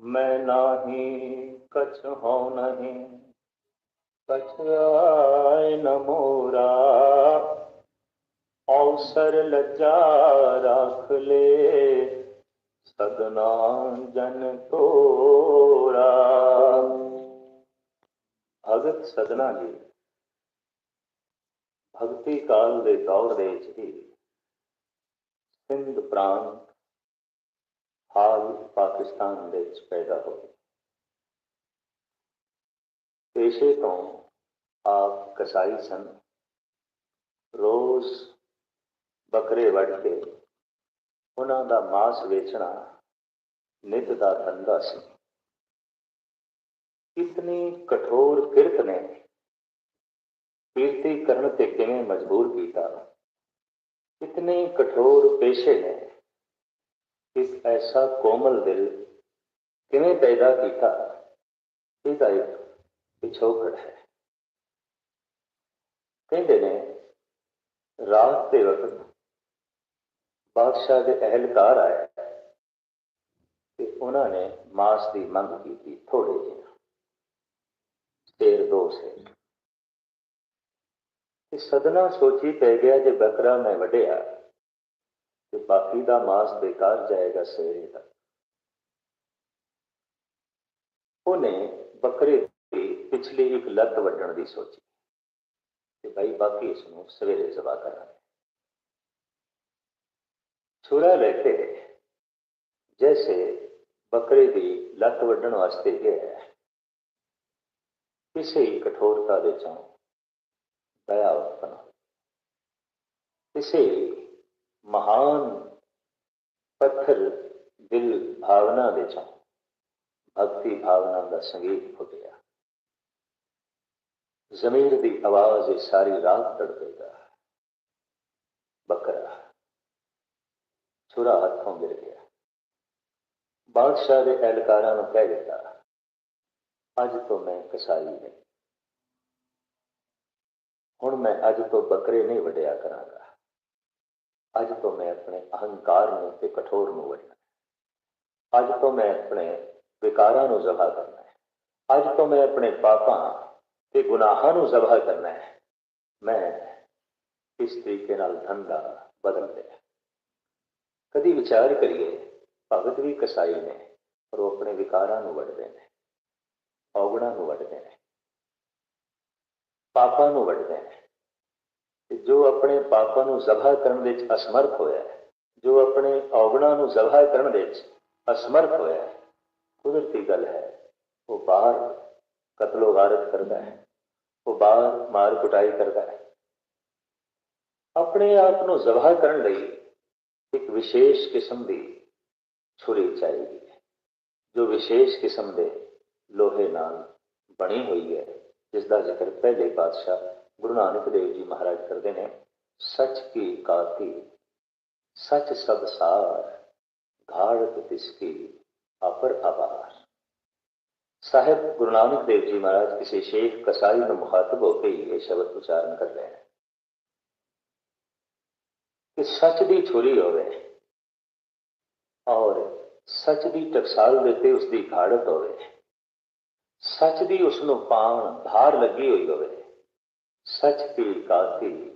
ਮੈਂ ਨਾਹੀ, ਕਛ ਹੋ ਨਹੀਂ। ਕਛ ਆਏ ਨ ਮੋਰਾ। ਔਸਰ ਲੱਜਾ ਰੱਖ ਲੈ। ਸਦਨਾ ਜਨ ਤੋਰਾ। ਭਗਤ ਸਦਨਾ ਜੀ, ਭਗਤੀ ਕਾਲ ਦੇ ਦੌਰ ਦੇ ਵਿੱਚ ਸਿੰਧ ਪ੍ਰਾਂਤ ਹਾਲ ਪਾਕਿਸਤਾਨ ਦੇ ਵਿੱਚ ਪੈਦਾ ਹੋਏ। ਪੇਸ਼ੇ ਤੋਂ ਆਪ ਕਸਾਈ ਸਨ। ਰੋਜ਼ ਬੱਕਰੇ ਵੱਢ ਕੇ ਉਹਨਾਂ ਦਾ ਮਾਸ ਵੇਚਣਾ ਨਿਤ ਦਾ ਧੰਦਾ ਸੀ। ਕਿਤਨੀ ਕਠੋਰ ਕਿਰਤ ਨੇ। ਕੀਰਤੀ ਕਰਨ ਤੇ ਕਿਵੇਂ ਮਜਬੂਰ ਕੀਤਾ। ਇਤਨੇ ਕਠੋਰ ਪੇਸ਼ੇ ਨੇ। ਇੱਕ ਐਸਾ ਕੋਮਲ ਦਿਲ ਕਿਵੇਂ ਪੈਦਾ ਕੀਤਾ? ਇਹਦਾ ਇੱਕ ਪਿਛੋਕੜ ਹੈ। ਕਹਿੰਦੇ ਨੇ, ਰਾਤ ਦੇ ਵਕਤ ਬਾਦਸ਼ਾਹ ਦੇ ਅਹਿਲਕਾਰ ਆਏ ਤੇ ਉਹਨਾਂ ਨੇ ਮਾਸ ਦੀ ਮੰਗ ਕੀਤੀ ਥੋੜੇ ਜਿਹੇ ਸ਼ੇਰ ਦੋ ਸੇ। ਤੇ ਸਦਨਾ ਸੋਚੀ ਪੈ ਗਿਆ ਜੇ ਬੱਕਰਾ ਮੈਂ ਵੱਢਿਆ ਤੇ ਬਾਕੀ ਦਾ ਮਾਸ ਬੇਕਾਰ ਜਾਏਗਾ ਸਵੇਰੇ ਤੱਕ। ਉਹਨੇ ਬੱਕਰੇ ਦੀ ਪਿਛਲੀ ਇੱਕ ਲੱਤ ਵੱਢਣ ਦੀ ਸੋਚੀ ਕਿ ਭਾਈ ਬਾਕੀ ਇਸ ਨੂੰ ਸਵੇਰੇ ਜ਼ਬਾ ਕਰਾਂਗੇ ਛੁਰਾ ਲੈ ਕੇ ਜੈਸੇ ਬੱਕਰੇ ਦੀ ਲੱਤ ਵੱਢਣ ਵਾਸਤੇ ਗਿਆ ਕਿਸੇ ਹੀ ਕਠੋਰਤਾ ਦੇ ਚੋਂ ਦਇਆ ਉਤਪਨ, ਕਿਸੇ ਮਹਾਨ ਪੱਥਰ ਦਿਲ ਭਾਵਨਾ ਦੇ ਚੋਂ ਭਗਤੀ ਭਾਵਨਾ ਦਾ ਸੰਗੀਤ ਫੁੱਟ ਗਿਆ। ਜ਼ਮੀਰ ਦੀ ਆਵਾਜ਼ ਇਹ ਸਾਰੀ ਰਾਤ ਤੜਪੇਗਾ ਬੱਕਰਾ ਛੁਰਾ ਹੱਥੋਂ ਗਿਰ ਗਿਆ। ਬਾਦਸ਼ਾਹ ਦੇ ਐਲਕਾਰਾਂ ਨੂੰ ਕਹਿ ਦਿੱਤਾ, ਅੱਜ ਤੋਂ ਮੈਂ ਕਸਾਈ ਨਹੀਂ। ਹੁਣ ਮੈਂ ਅੱਜ ਤੋਂ ਬੱਕਰੇ ਨਹੀਂ ਵਡਿਆ ਕਰਾਂਗਾ। ਅੱਜ ਤੋਂ ਮੈਂ ਆਪਣੇ ਅਹੰਕਾਰ ਨੂੰ ਤੇ ਕਠੋਰ ਨੂੰ ਵਡਣਾ ਅੱਜ ਤੋਂ ਮੈਂ ਆਪਣੇ ਵਿਕਾਰਾਂ ਨੂੰ ਜ਼ਬਾ ਕਰਨਾ ਹੈ। ਅੱਜ ਤੋਂ ਮੈਂ ਆਪਣੇ ਪਾਪਾਂ ਤੇ ਗੁਨਾਹਾਂ ਨੂੰ ਜ਼ਬਾ ਕਰਨਾ ਹੈ। ਮੈਂ ਇਸ ਤਰੀਕੇ ਨਾਲ ਧੰਦਾ ਬਦਲ ਲਿਆ ਕਦੀ ਵਿਚਾਰ ਕਰੀਏ, ਭਗਤ ਵੀ ਕਸਾਈ ਨੇ, ਪਰ ਉਹ ਆਪਣੇ ਵਿਕਾਰਾਂ ਨੂੰ ਵੜਦੇ ਨੇ, ਔਗਣਾ ਨੂੰ ਵੜਦੇ ਨੇ, ਪਾਪਾਂ ਨੂੰ ਵੜਦੇ ਨੇ। ਜੋ ਆਪਣੇ ਪਾਪਾਂ ਨੂੰ ਜ਼ਬਾ ਕਰਨ ਵਿੱਚ ਅਸਮਰਥ ਹੋਇਆ ਹੈ, ਜੋ ਆਪਣੇ ਔਗਣਾ ਨੂੰ ਜ਼ਬਾ ਕਰਨ ਵਿੱਚ ਅਸਮਰਥ ਹੋਇਆ ਹੈ, ਕੁਦਰਤੀ ਗੱਲ ਹੈ, ਉਹ ਬਾਹਰ ਕਤਲੋ ਗਾਰਤ ਕਰਦਾ ਹੈ, ਉਹ ਬਾਹਰ ਮਾਰ ਕੁਟਾਈ ਕਰਦਾ ਹੈ। ਆਪਣੇ ਆਪ ਨੂੰ ਜ਼ਬਾ ਕਰਨ ਲਈ ਇੱਕ ਵਿਸ਼ੇਸ਼ ਕਿਸਮ ਦੀ ਛੁਰੀ ਚਾਹੀਦੀ ਹੈ, ਜੋ ਵਿਸ਼ੇਸ਼ ਕਿਸਮ ਦੇ ਲੋਹੇ ਨਾਲ ਬਣੀ ਹੋਈ ਹੈ ਜਿਸ ਦਾ ਜ਼ਿਕਰ ਪਹਿਲੇ ਪਾਤਸ਼ਾਹ ਗੁਰੂ ਨਾਨਕ ਦੇਵ ਜੀ ਮਹਾਰਾਜ ਕਰਦੇ ਨੇ ਸੱਚ ਕੀ ਕਾਤੀ ਸੱਚ ਸਭ ਸਾਰ ਘਾੜਤ ਤਿਸਕੀ ਅਪਰ ਆਵਾਰ ਸਾਹਿਬ ਗੁਰੂ ਨਾਨਕ ਦੇਵ ਜੀ ਮਹਾਰਾਜ ਕਿਸੇ ਸ਼ੇਖ ਕਸਾਈ ਨੂੰ ਮੁਖਾਤਬ ਹੋ ਕੇ ਇਹ ਸ਼ਬਦ ਉਚਾਰਨ ਕਰ ਰਹੇ ਹਨ ਕਿ ਸੱਚ ਦੀ ਛੁਰੀ ਹੋਵੇ ਔਰ ਸੱਚ ਦੀ ਟਕਸਾਲ ਦੇ ਤੇ ਉਸ ਦੀ ਘਾੜਤ ਹੋਵੇ ਸੱਚ ਦੀ ਉਸ ਨੂੰ ਪਾਉਣ ਧਾਰ ਲੱਗੀ ਹੋਈ सच पी काफ़ी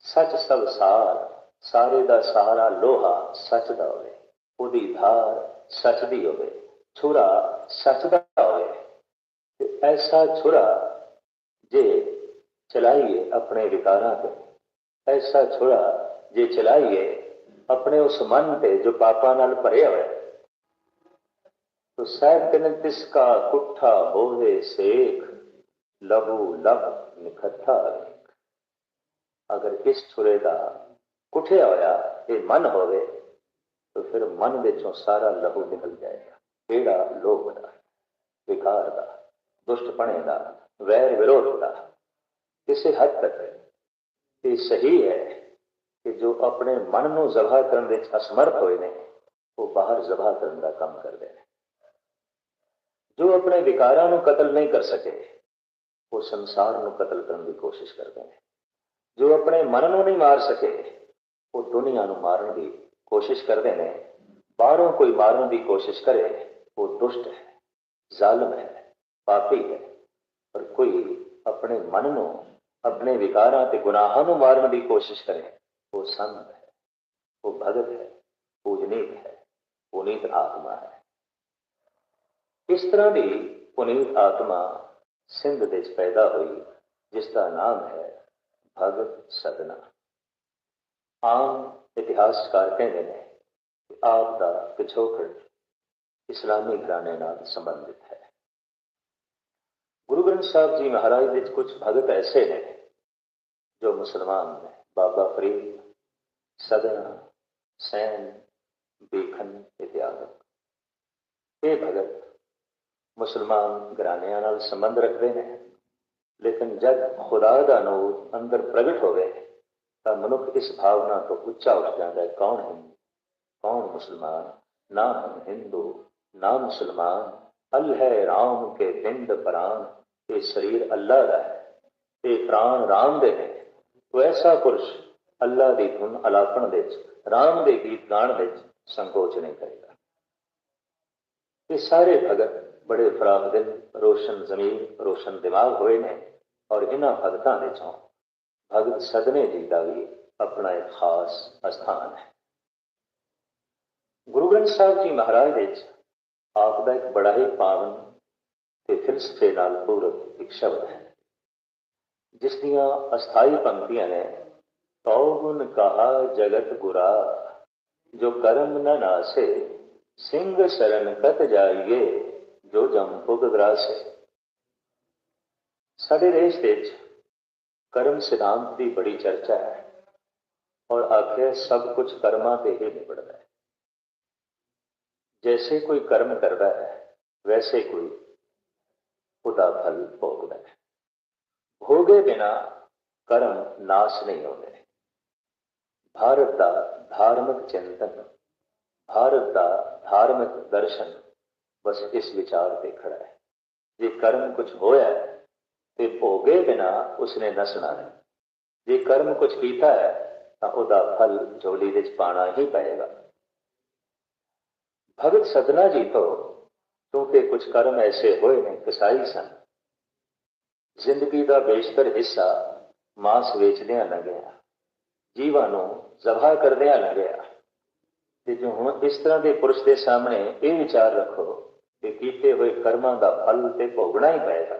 सच सब सार, सारे दा सारा लोहा सच दा होवे। ओदी धार सच दी होवे। छुरा सच दा होवे। ऐसा छुरा जे चलाइए अपने विकारां ते। ऐसा छुरा जे चलाइए अपने उस मन पे जो पापा नाल भरे होवे। तो सह तिन तिसका कुठा होवे सेख लहू लभ निखट्ठा रेख ਅਗਰ ਇਸ ਛੁਰੇ ਦਾ ਕੁੱਠਿਆ ਹੋਇਆ ਇਹ ਮਨ ਹੋਵੇ ਤਾਂ ਫਿਰ ਮਨ ਵਿੱਚੋਂ ਸਾਰਾ ਲਹੂ ਨਿਕਲ ਜਾਏਗਾ ਕਿਹੜਾ ਲੋਭ ਦਾ ਵਿਕਾਰ ਦਾ ਦੁਸ਼ਟਪਣੇ ਦਾ ਵੈਰ ਵਿਰੋਧ ਦਾ ਕਿਸੇ ਹੱਦ ਤੱਕ ਇਹ ਸਹੀ ਹੈ ਕਿ ਜੋ ਆਪਣੇ ਮਨ ਨੂੰ ਜ਼ਬਾ ਕਰਨ ਵਿੱਚ ਅਸਮਰਥ ਹੋਏ ਨੇ ਉਹ ਬਾਹਰ ਜ਼ਬਾ ਕਰਨ ਦਾ ਕੰਮ ਕਰਦੇ ਨੇ ਜੋ ਆਪਣੇ ਵਿਕਾਰਾਂ ਨੂੰ ਕਤਲ ਨਹੀਂ ਕਰ ਸਕੇ ਉਹ ਸੰਸਾਰ ਨੂੰ ਕਤਲ ਕਰਨ ਦੀ ਕੋਸ਼ਿਸ਼ ਕਰਦੇ ਨੇ। ਜੋ ਆਪਣੇ ਮਨ ਨੂੰ ਨਹੀਂ ਮਾਰ ਸਕੇ, ਉਹ ਦੁਨੀਆ ਨੂੰ ਮਾਰਨ ਦੀ ਕੋਸ਼ਿਸ਼ ਕਰਦੇ ਨੇ। ਬਾਹਰੋਂ ਕੋਈ ਮਾਰਨ ਦੀ ਕੋਸ਼ਿਸ਼ ਕਰੇ, ਉਹ ਦੁਸ਼ਟ ਹੈ, ਜ਼ਾਲਮ ਹੈ, ਪਾਪੀ ਹੈ। ਪਰ ਕੋਈ ਆਪਣੇ ਮਨ ਨੂੰ, ਆਪਣੇ ਵਿਕਾਰਾਂ ਤੇ ਗੁਨਾਹਾਂ ਨੂੰ ਮਾਰਨ ਦੀ ਕੋਸ਼ਿਸ਼ ਕਰੇ, ਉਹ ਸੰਤ ਹੈ, ਉਹ ਭਗਤ ਹੈ ਪੂਜਨੀਕ ਹੈ ਪੁਨੀਤ ਆਤਮਾ ਹੈ। ਇਸ ਤਰ੍ਹਾਂ ਦੀ ਪੁਨੀਤ ਆਤਮਾ ਸਿੰਧ ਵਿੱਚ ਪੈਦਾ ਹੋਈ, ਜਿਸ ਦਾ ਨਾਮ ਹੈ ਭਗਤ ਸਦਨਾ। ਆਮ ਇਤਿਹਾਸਕਾਰ ਕਹਿੰਦੇ ਨੇ ਆਪ ਦਾ ਪਿਛੋਕੜ ਇਸਲਾਮੀ ਘਰਾਣੇ ਨਾਲ ਸੰਬੰਧਿਤ ਹੈ। ਗੁਰੂ ਗ੍ਰੰਥ ਸਾਹਿਬ ਜੀ ਮਹਾਰਾਜ ਵਿੱਚ ਕੁਝ ਭਗਤ ਐਸੇ ਨੇ ਜੋ ਮੁਸਲਮਾਨ ਨੇ। ਬਾਬਾ ਫਰੀਦ, ਸਦਨਾ, ਸੈਨ, ਬੇਖਨ ਇਤਿਆਦਿ ਇਹ ਭਗਤ ਮੁਸਲਮਾਨ ਘਰਾਣਿਆਂ ਨਾਲ ਸੰਬੰਧ ਰੱਖਦੇ ਨੇ। ਲੇਕਿਨ ਜਦ ਖੁਦਾ ਦਾ ਨੂਰ ਅੰਦਰ ਪ੍ਰਗਟ ਹੋਵੇ, ਤਾਂ ਮਨੁੱਖ ਇਸ ਭਾਵਨਾ ਤੋਂ ਉੱਚਾ ਉੱਠ ਜਾਂਦਾ ਹੈ, ਕੌਣ ਹਿੰਦੂ, ਕੌਣ ਮੁਸਲਮਾਨ, ਨਾ ਹਮ ਹਿੰਦੂ, ਨਾ ਮੁਸਲਮਾਨ, ਅਲ ਹੈ ਰਾਮ ਕੇ ਬਿੰਦ ਪ੍ਰਾਨ ਇਹ ਸਰੀਰ ਅੱਲਾ ਦਾ ਹੈ, ਇਹ ਪ੍ਰਾਨ ਰਾਮ ਦੇ ਨੇ। ਤੋ ਐਸਾ ਪੁਰਸ਼ ਅੱਲਾ ਦੀ ਧੁਨ ਅਲਾਪਣ ਵਿੱਚ, ਰਾਮ ਦੇ ਗੀਤ ਗਾਣ ਵਿੱਚ ਸੰਕੋਚ ਨਹੀਂ ਕਰੇਗਾ। ਇਹ ਸਾਰੇ ਭਗਤ ਬੜੇ ਫਰਾਮਦਿਲ ਰੋਸ਼ਨ ਜ਼ਮੀਰ ਰੋਸ਼ਨ ਦਿਮਾਗ ਹੋਏ ਨੇ ਔਰ ਇਹਨਾਂ ਭਗਤਾਂ ਵਿੱਚੋਂ ਭਗਤ ਸਦਨੇ ਜੀ ਦਾ ਵੀ ਆਪਣਾ ਇੱਕ ਖਾਸ ਅਸਥਾਨ ਹੈ। ਗੁਰੂ ਗ੍ਰੰਥ ਸਾਹਿਬ ਜੀ ਮਹਾਰਾਜ ਵਿੱਚ ਆਪ ਦਾ ਇੱਕ ਬੜਾ ਹੀ ਪਾਵਨ ਤੇ ਫਿਲਸਫੇ ਨਾਲ ਪੂਰਕ ਇੱਕ ਸ਼ਬਦ ਹੈ। ਜਿਸ ਦੀਆਂ ਅਸਥਾਈ ਪੰਕਤੀਆਂ ਨੇ ਤਉ ਗੁਣ ਕਹਾ ਜਗਤ ਗੁਰਾ ਜੋ ਕਰਮ ਨ ਨਾਸੇ, ਸਿੰਘ ਸ਼ਰਨ ਕਤ ਜਾਈਏ ਜੋ ਜਮ ਪੁਗ ਹੈ ਸਾਡੇ ਦੇਸ਼ ਵਿੱਚ ਕਰਮ ਸਿਧਾਂਤ ਦੀ ਬੜੀ ਚਰਚਾ ਹੈ ਔਰ ਆਖਿਰ ਸਭ ਕੁਝ ਕਰਮਾਂ ਤੇ ਹੀ ਨਿਬੜਦਾ ਹੈ। ਜੈਸੇ ਕੋਈ ਕਰਮ ਕਰਦਾ ਹੈ, ਵੈਸੇ ਕੋਈ ਉਹਦਾ ਫਲ ਭੋਗਦਾ ਹੈ। ਭੋਗੇ ਬਿਨਾ ਕਰਮ ਨਾਸ਼ ਨਹੀਂ ਹੁੰਦੇ। ਭਾਰਤ ਦਾ ਧਾਰਮਿਕ ਚਿੰਤਨ, ਭਾਰਤ ਦਾ ਧਾਰਮਿਕ ਦਰਸ਼ਨ ਬਸ ਇਸ ਵਿਚਾਰ ਤੇ ਖੜਾ ਹੈ। ਜੇ ਕਰਮ ਕੁਝ ਹੋਇਆ ਤੇ ਭੋਗੇ ਬਿਨਾ ਉਸਨੇ ਨਸਣਾ ਨਹੀਂ ਜੇ ਕਰਮ ਕੁਝ ਕੀਤਾ ਹੈ, ਤਾਂ ਉਹਦਾ ਫਲ ਝੋਲੀ ਵਿੱਚ ਪਾਣਾ ਹੀ ਪਏਗਾ। ਭਗਤ ਸਦਨਾ ਜੀ ਤੋਂ ਕਿਉਂਕਿ ਕੁਝ ਕਰਮ ਐਸੇ ਹੋਏ ਨੇ, ਕਸਾਈ ਸਨ। ਜ਼ਿੰਦਗੀ ਦਾ ਬੇਸ਼ਤਰ ਹਿੱਸਾ ਮਾਸ ਵੇਚਦਿਆਂ ਲੰਘਿਆ ਜੀਵਾਂ ਨੂੰ ਜ਼ਬਾ ਕਰਦਿਆਂ ਲੰਘਿਆ ਤੇ ਜੋ ਹੁਣ ਇਸ ਤਰ੍ਹਾਂ ਦੇ ਪੁਰਸ਼ ਦੇ ਸਾਹਮਣੇ ਇਹ ਵਿਚਾਰ ਰੱਖੋ ਕਿ ਕੀਤੇ ਹੋਏ ਕਰਮਾਂ ਦਾ ਫਲ ਤੇ ਭੋਗਣਾ ਹੀ ਪਏਗਾ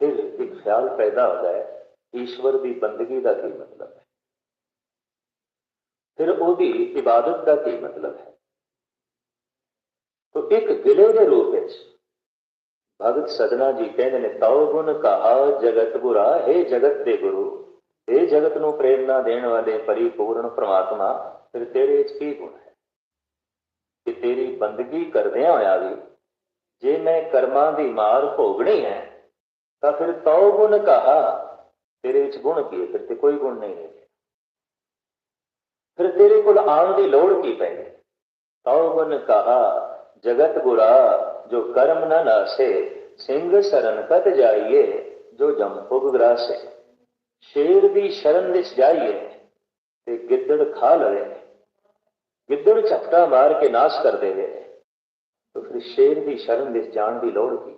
ਫਿਰ ਇੱਕ ਖਿਆਲ ਪੈਦਾ ਹੁੰਦਾ ਹੈ, ਈਸ਼ਵਰ ਦੀ ਬੰਦਗੀ ਦਾ ਕੀ ਮਤਲਬ ਹੈ? ਫਿਰ ਉਹਦੀ ਇਬਾਦਤ ਦਾ ਕੀ ਮਤਲਬ ਹੈ? ਤੋ ਇੱਕ ਗਿਲੇ ਦੇ ਰੂਪ ਵਿੱਚ ਭਗਤ ਸਦਨਾ ਜੀ ਕਹਿੰਦੇ ਨੇ, ਤਉ ਗੁਣ ਕਹਾ ਜਗਤ ਗੁਰਾ ਹੈ ਜਗਤ ਦੇ ਗੁਰੂ ਇਹ ਜਗਤ ਨੂੰ ਪ੍ਰੇਰਣਾ ਦੇਣ ਵਾਲੇ ਪਰਿਪੂਰਨ ਪ੍ਰਮਾਤਮਾ, ਫਿਰ ਤੇਰੇ ਵਿੱਚ ਕੀ ਗੁਣ ਹੈ? ਕਿ ਤੇਰੀ ਬੰਦਗੀ ਕਰਦਿਆਂ ਹੋਇਆ ਵੀ ਜੇ ਮੈਂ ਕਰਮਾਂ ਦੀ ਮਾਰ ਭੋਗਣੀ ਹੈ, ਤਾਂ ਫਿਰ ਤਉ ਗੁਣ ਕਹਾ? ਤੇਰੇ ਵਿੱਚ ਗੁਣ ਕੀ ਹੈ? ਫਿਰ ਤੇ ਕੋਈ ਗੁਣ ਨਹੀਂ ਹੈ। ਫਿਰ ਤੇਰੇ ਕੋਲ ਆਉਣ ਦੀ ਲੋੜ ਕੀ ਪੈ ਗਈ ਤਉ ਗੁਣ ਕਹਾ, ਜਗਤ ਗੁਰਾ, ਜੋ ਕਰਮ ਨ ਨਾਸੇ, ਸਿੰਘ ਸ਼ਰਨ ਕਤ ਜਾਈਏ, ਜੋ ਜਮ ਪੁਗ ਗਰਾਸੇ। ਸ਼ੇਰ ਦੀ ਸ਼ਰਨ ਵਿੱਚ ਜਾਈਏ ਤੇ ਗਿੱਦੜ ਖਾ ਲਵੇ। ਗਿੱਦੜ ਝਪਟਾ ਮਾਰ ਕੇ ਨਾਸ਼ ਕਰ ਦੇਵੇ ਤਾਂ ਫਿਰ ਸ਼ੇਰ ਦੀ ਸ਼ਰਨ ਵਿੱਚ ਜਾਣ ਦੀ ਲੋੜ ਕੀ?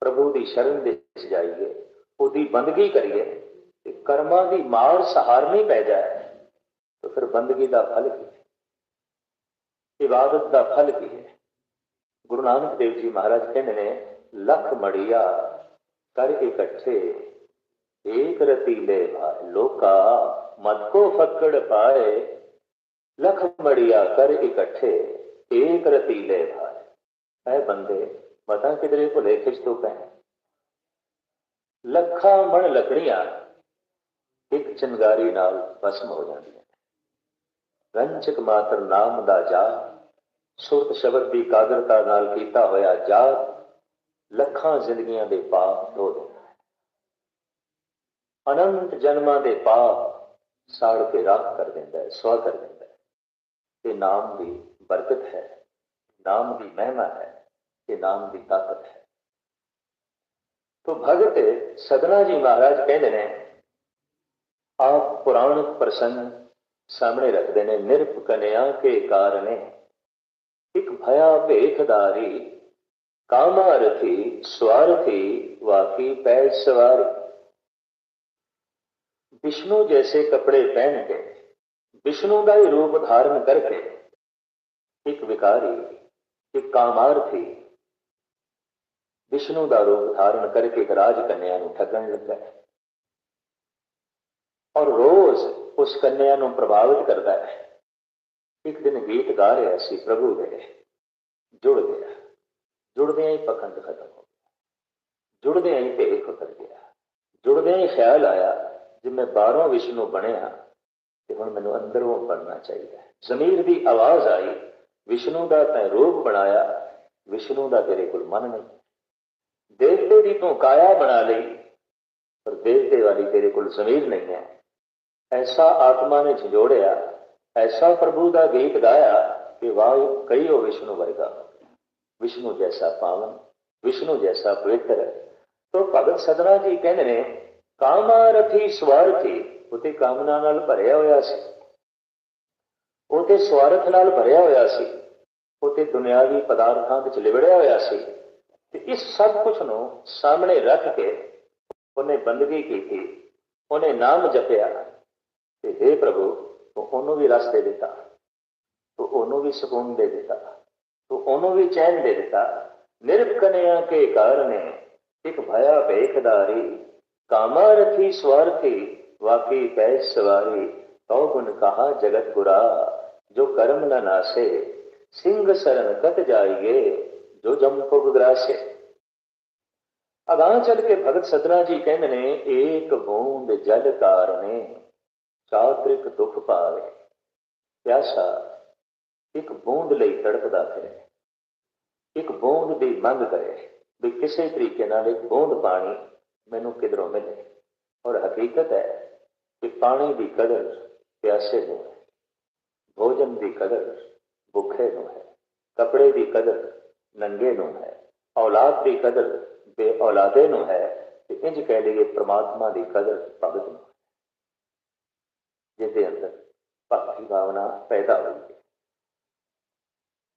ਪ੍ਰਭੂ ਦੀ ਸ਼ਰਨ ਵਿੱਚ ਜਾਈਏ, ਉਹਦੀ ਬੰਦਗੀ ਕਰੀਏ, ਤੇ ਕਰਮਾਂ ਦੀ ਮਾਰ ਸਹਾਰਨੀ ਪੈ ਜਾਏ। ਤਾਂ ਫਿਰ ਬੰਦਗੀ ਦਾ ਫਲ ਕੀ? ਹੈ ਇਬਾਦਤ ਦਾ ਫਲ ਕੀ ਹੈ? ਗੁਰੂ ਨਾਨਕ ਦੇਵ ਜੀ ਮਹਾਰਾਜ ਕਹਿੰਦੇ ਨੇ, ਲੱਖ ਮੜੀਆ, ਕਰ ਇਕੱਠੇ, ਏਕ ਰਤੀਲੇ ਭਾਏ ਲੋਕਾ ਮਤ ਕੋ ਫੱਕੜ ਪਾਏ ਲੱਖ ਮੜੀਆ ਕਰ ਇਕੱਠੇ, ਏਕ ਰਤੀਲੇ ਭਾਏ। ਐ ਬੰਦੇ ਮਤਾਂ ਕਿਧਰੇ ਭੁਲੇ ਖਿੱਚ ਤੋਂ ਪੈ ਲੱਖਾਂ ਮਣ ਲੱਕੜੀਆਂ ਇੱਕ ਚੰਗਾਰੀ ਨਾਲ ਭਸਮ ਹੋ ਜਾਂਦੀਆਂ ਰੰਚਕ ਮਾਤਰ ਨਾਮ ਦਾ ਜਾਪ, ਸੁਰਤ ਸ਼ਬਦ ਦੀ ਕਾਦਰਤਾ ਨਾਲ ਕੀਤਾ ਹੋਇਆ ਜਾ ਲੱਖਾਂ ਜ਼ਿੰਦਗੀਆਂ ਦੇ ਪਾਪ ਧੋ ਦਿੰਦਾ ਹੈ। ਅਨੰਤ ਜਨਮਾਂ ਦੇ ਪਾਪ ਸਾੜ ਕੇ ਰਾਖ ਕਰ ਦਿੰਦਾ ਹੈ ਸਵਾ ਕਰ ਦਿੰਦਾ ਹੈ ਇਹ ਨਾਮ ਦੀ ਬਰਕਤ ਹੈ ਨਾਮ ਦੀ ਮਹਿਮਾ ਹੈ ਇਹ ਨਾਮ ਦੀ ਤਾਕਤ ਹੈ तो भगत सदना जी महाराज कहते हैं आप पुराण प्रसंग सामने रखते हैं निरप कन्या के कारणे ਇੱਕ ਭਇਆ ਭੇਖਦਾਰੀ ਕਾਮਾ ਰਥੀ ਸਵਾਰਥੀ ਵਾਕੀ ਪੈ ਸਵਾਰ ਵਿਸ਼ਨੂੰ ਜੈਸੇ ਕੱਪੜੇ ਪਹਿਨ ਕੇ ਵਿਸ਼ਨੂੰ ਦਾ ਹੀ ਰੂਪ ਧਾਰਨ ਕਰਕੇ ਇੱਕ ਵਿਕਾਰੀ, ਇੱਕ ਕਾਮਾਰਥੀ ਵਿਸ਼ਨੂੰ ਦਾ ਰੂਪ ਧਾਰਨ ਕਰਕੇ ਇੱਕ ਰਾਜ ਕੰਨਿਆ ਨੂੰ ਠੱਗਣ ਲੱਗਾ ਔਰ ਰੋਜ਼ ਉਸ ਕੰਨਿਆ ਨੂੰ ਪ੍ਰਭਾਵਿਤ ਕਰਦਾ ਹੈ। ਇੱਕ ਦਿਨ ਗੀਤ ਗਾ ਰਿਹਾ ਸੀ, ਪ੍ਰਭੂ ਦੇ, ਜੁੜ ਗਿਆ, ਜੁੜਦਿਆਂ ਹੀ ਪਖੰਡ ਖਤਮ ਹੋ ਗਿਆ, ਜੁੜਦਿਆਂ ਹੀ ਭੇਖ ਉਤਰ ਗਿਆ, ਜੁੜਦਿਆਂ ਹੀ ਖਿਆਲ ਆਇਆ ਜੇ ਮੈਂ ਬਾਹਰੋਂ ਵਿਸ਼ਨੂੰ ਬਣਿਆ ਤੇ ਹੁਣ ਮੈਨੂੰ ਅੰਦਰੋਂ ਬਣਨਾ ਚਾਹੀਦਾ ਜ਼ਮੀਰ ਦੀ ਆਵਾਜ਼ ਆਈ, ਵਿਸ਼ਨੂੰ ਦਾ ਤੈਂ ਰੂਪ ਬਣਾਇਆ, ਵਿਸ਼ਨੂੰ ਦਾ ਤੇਰੇ ਕੋਲ ਮਨ ਨਹੀਂ। ਦੇਵਤੇ ਦੀ ਤੂੰ ਕਾਇਆ ਬਣਾ ਲਈ, ਪਰ ਦੇਵਤੇ ਵਾਲੀ ਤੇਰੇ ਕੋਲ ਜ਼ਮੀਰ ਨਹੀਂ ਹੈ। ਐਸਾ ਆਤਮਾ ਨੇ ਝੰਜੋੜਿਆ, ਐਸਾ ਪ੍ਰਭੂ ਦਾ ਗੀਤ ਗਾਇਆ ਕਿ ਵਾਹ ਕਈ ਹੋ ਵਿਸ਼ਨੂੰ ਵਰਗਾ। ਵਿਸ਼ਨੂੰ ਜੈਸਾ ਪਾਵਨ, ਵਿਸ਼ਨੂੰ ਜੈਸਾ ਪਵਿੱਤਰ। ਤੋ ਭਗਤ ਸਦਨਾ ਜੀ ਕਹਿੰਦੇ ਨੇ, ਕਾਮਾਰਥੀ ਸਵਾਰਥੀ ਉਤੇ ਕਾਮਨਾ ਨਾਲ ਭਰਿਆ ਹੋਇਆ ਸੀ। ਉਹ ਤੇ ਸਵਾਰਥ ਨਾਲ ਭਰਿਆ ਹੋਇਆ ਸੀ। ਉਹ ਤੇ ਦੁਨਿਆਵੀ ਪਦਾਰਥਾਂ ਵਿੱਚ ਲਿਵੜਿਆ ਹੋਇਆ ਸੀ। ਤੇ ਇਸ ਸਭ ਕੁਝ ਨੂੰ ਸਾਹਮਣੇ ਰੱਖ ਕੇ ਉਹਨੇ ਬੰਦਗੀ ਕੀਤੀ। ਉਹਨੇ ਨਾਮ ਜਪਿਆ। ਤੇ हे ਪ੍ਰਭੂ, ਤੂੰ ਉਹਨੂੰ ਵੀ ਰਸ ਦੇ ਦਿੱਤਾ। ਤੂੰ ਉਹਨੂੰ ਵੀ ਸਕੂਨ ਦੇ ਦਿੱਤਾ। ਤੂੰ ਉਹਨੂੰ ਵੀ ਚੈਨ ਦੇ ਦਿੱਤਾ। ਨਿਰਕਨਿਆ ਕੇ ਕਾਰਨੇ ਇੱਕ ਭਇਆ ਭੇਖਦਾਰੀ। ਕਾਮਾਰਥੀ ਸਵਾਰਥੀ ਵਾਕੀ ਪੈ ਸਵਾਰੀ, ਤਉ ਗੁਣ ਕਹਾ ਜਗਤ ਗੁਰਾ, ਜੋ ਕਰਮ ਨ ਨਾਸੇ, ਸਿੰਘ ਸਰਨ ਕਤ ਜਾਈਏ, ਜੋ ਜਮ ਪੁਗ ਗਰਾਸੇ। ਅਗਾਂਹ ਚੱਲ ਕੇ ਭਗਤ ਸਦਨਾ ਜੀ ਕਹਿੰਦੇ ਨੇ, ਏਕ ਬੂੰਦ ਜਲ ਕਾਰਨੇ, ਚਾਤ੍ਰਿਕ ਦੁਖ ਪਾਵੇ। ਪਿਆਸਾ, ਇੱਕ ਬੂੰਦ ਲਈ ਤੜਪਦਾ ਫਿਰੇ। ਇੱਕ ਬੂੰਦ ਦੀ ਮੰਗ ਕਰੇ, ਵੀ ਕਿਸੇ ਤਰੀਕੇ ਨਾਲ ਇੱਕ ਬੂੰਦ ਪਾਣੀ ਮੈਨੂੰ ਕਿਧਰੋਂ ਮਿਲੇ। ਔਰ ਹਕੀਕਤ ਹੈ ਕਿ ਪਾਣੀ ਦੀ ਕਦਰ ਪਿਆਸੇ ਨੂੰ ਹੈ, ਭੋਜਨ ਦੀ ਕਦਰ ਭੁੱਖੇ ਨੂੰ ਹੈ, ਕਪੜੇ ਦੀ ਕਦਰ ਨੰਗੇ ਨੂੰ ਹੈ, ਔਲਾਦ ਦੀ ਕਦਰ ਬੇ ਔਲਾਦੇ ਨੂੰ ਹੈ, ਤੇ ਇੰਜ ਕਹਿ ਲਈਏ ਪ੍ਰਮਾਤਮਾ ਦੀ ਕਦਰ ਭਗਤ ਨੂੰ ਹੈ। ਜਿਹਦੇ ਅੰਦਰ ਭਗਤੀ ਭਾਵਨਾ ਪੈਦਾ ਹੋਈ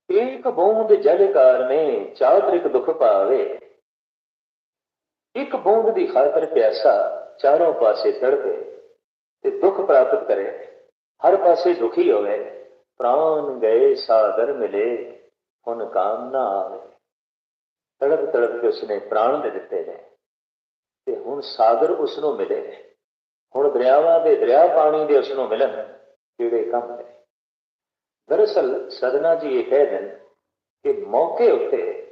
ਇੱਕ ਬੂੰਦ ਜਲ ਕਾਰਨੇ ਚਾਤ੍ਰਿਕ ਦੁੱਖ ਪਾਵੇ। ਇੱਕ ਬੂੰਦ ਦੀ ਖਾਤਰ ਪਿਆਸਾ ਚਾਰੋਂ ਪਾਸੇ ਤੜਪੇ। ਤੇ ਦੁੱਖ ਪ੍ਰਾਪਤ ਕਰੇ। ਹਰ ਪਾਸੇ ਦੁਖੀ ਹੋਵੇ। ਪ੍ਰਾਨ ਗਏ ਸਾਗਰ ਮਿਲੇ, ਹੁਣ ਕਾਮ ਨਾ ਆਵੇ। ਤੜਪ ਤੜਪ ਕੇ ਉਸਨੇ ਪ੍ਰਾਣ ਦੇ ਦਿੱਤੇ ਨੇ। ਤੇ ਹੁਣ ਸਾਗਰ ਉਸ ਨੂੰ। ਮਿਲੇ ਹੁਣ ਦਰਿਆਵਾਂ ਦੇ ਦਰਿਆ ਪਾਣੀ ਦੇ ਉਸ ਨੂੰ ਮਿਲਣ ਕਿਹੜੇ ਕੰਮ ਨੇ? ਦਰਅਸਲ ਸਦਨਾ ਜੀ ਇਹ ਕਹਿ ਦੇਣ ਕਿ ਮੌਕੇ ਉੱਤੇ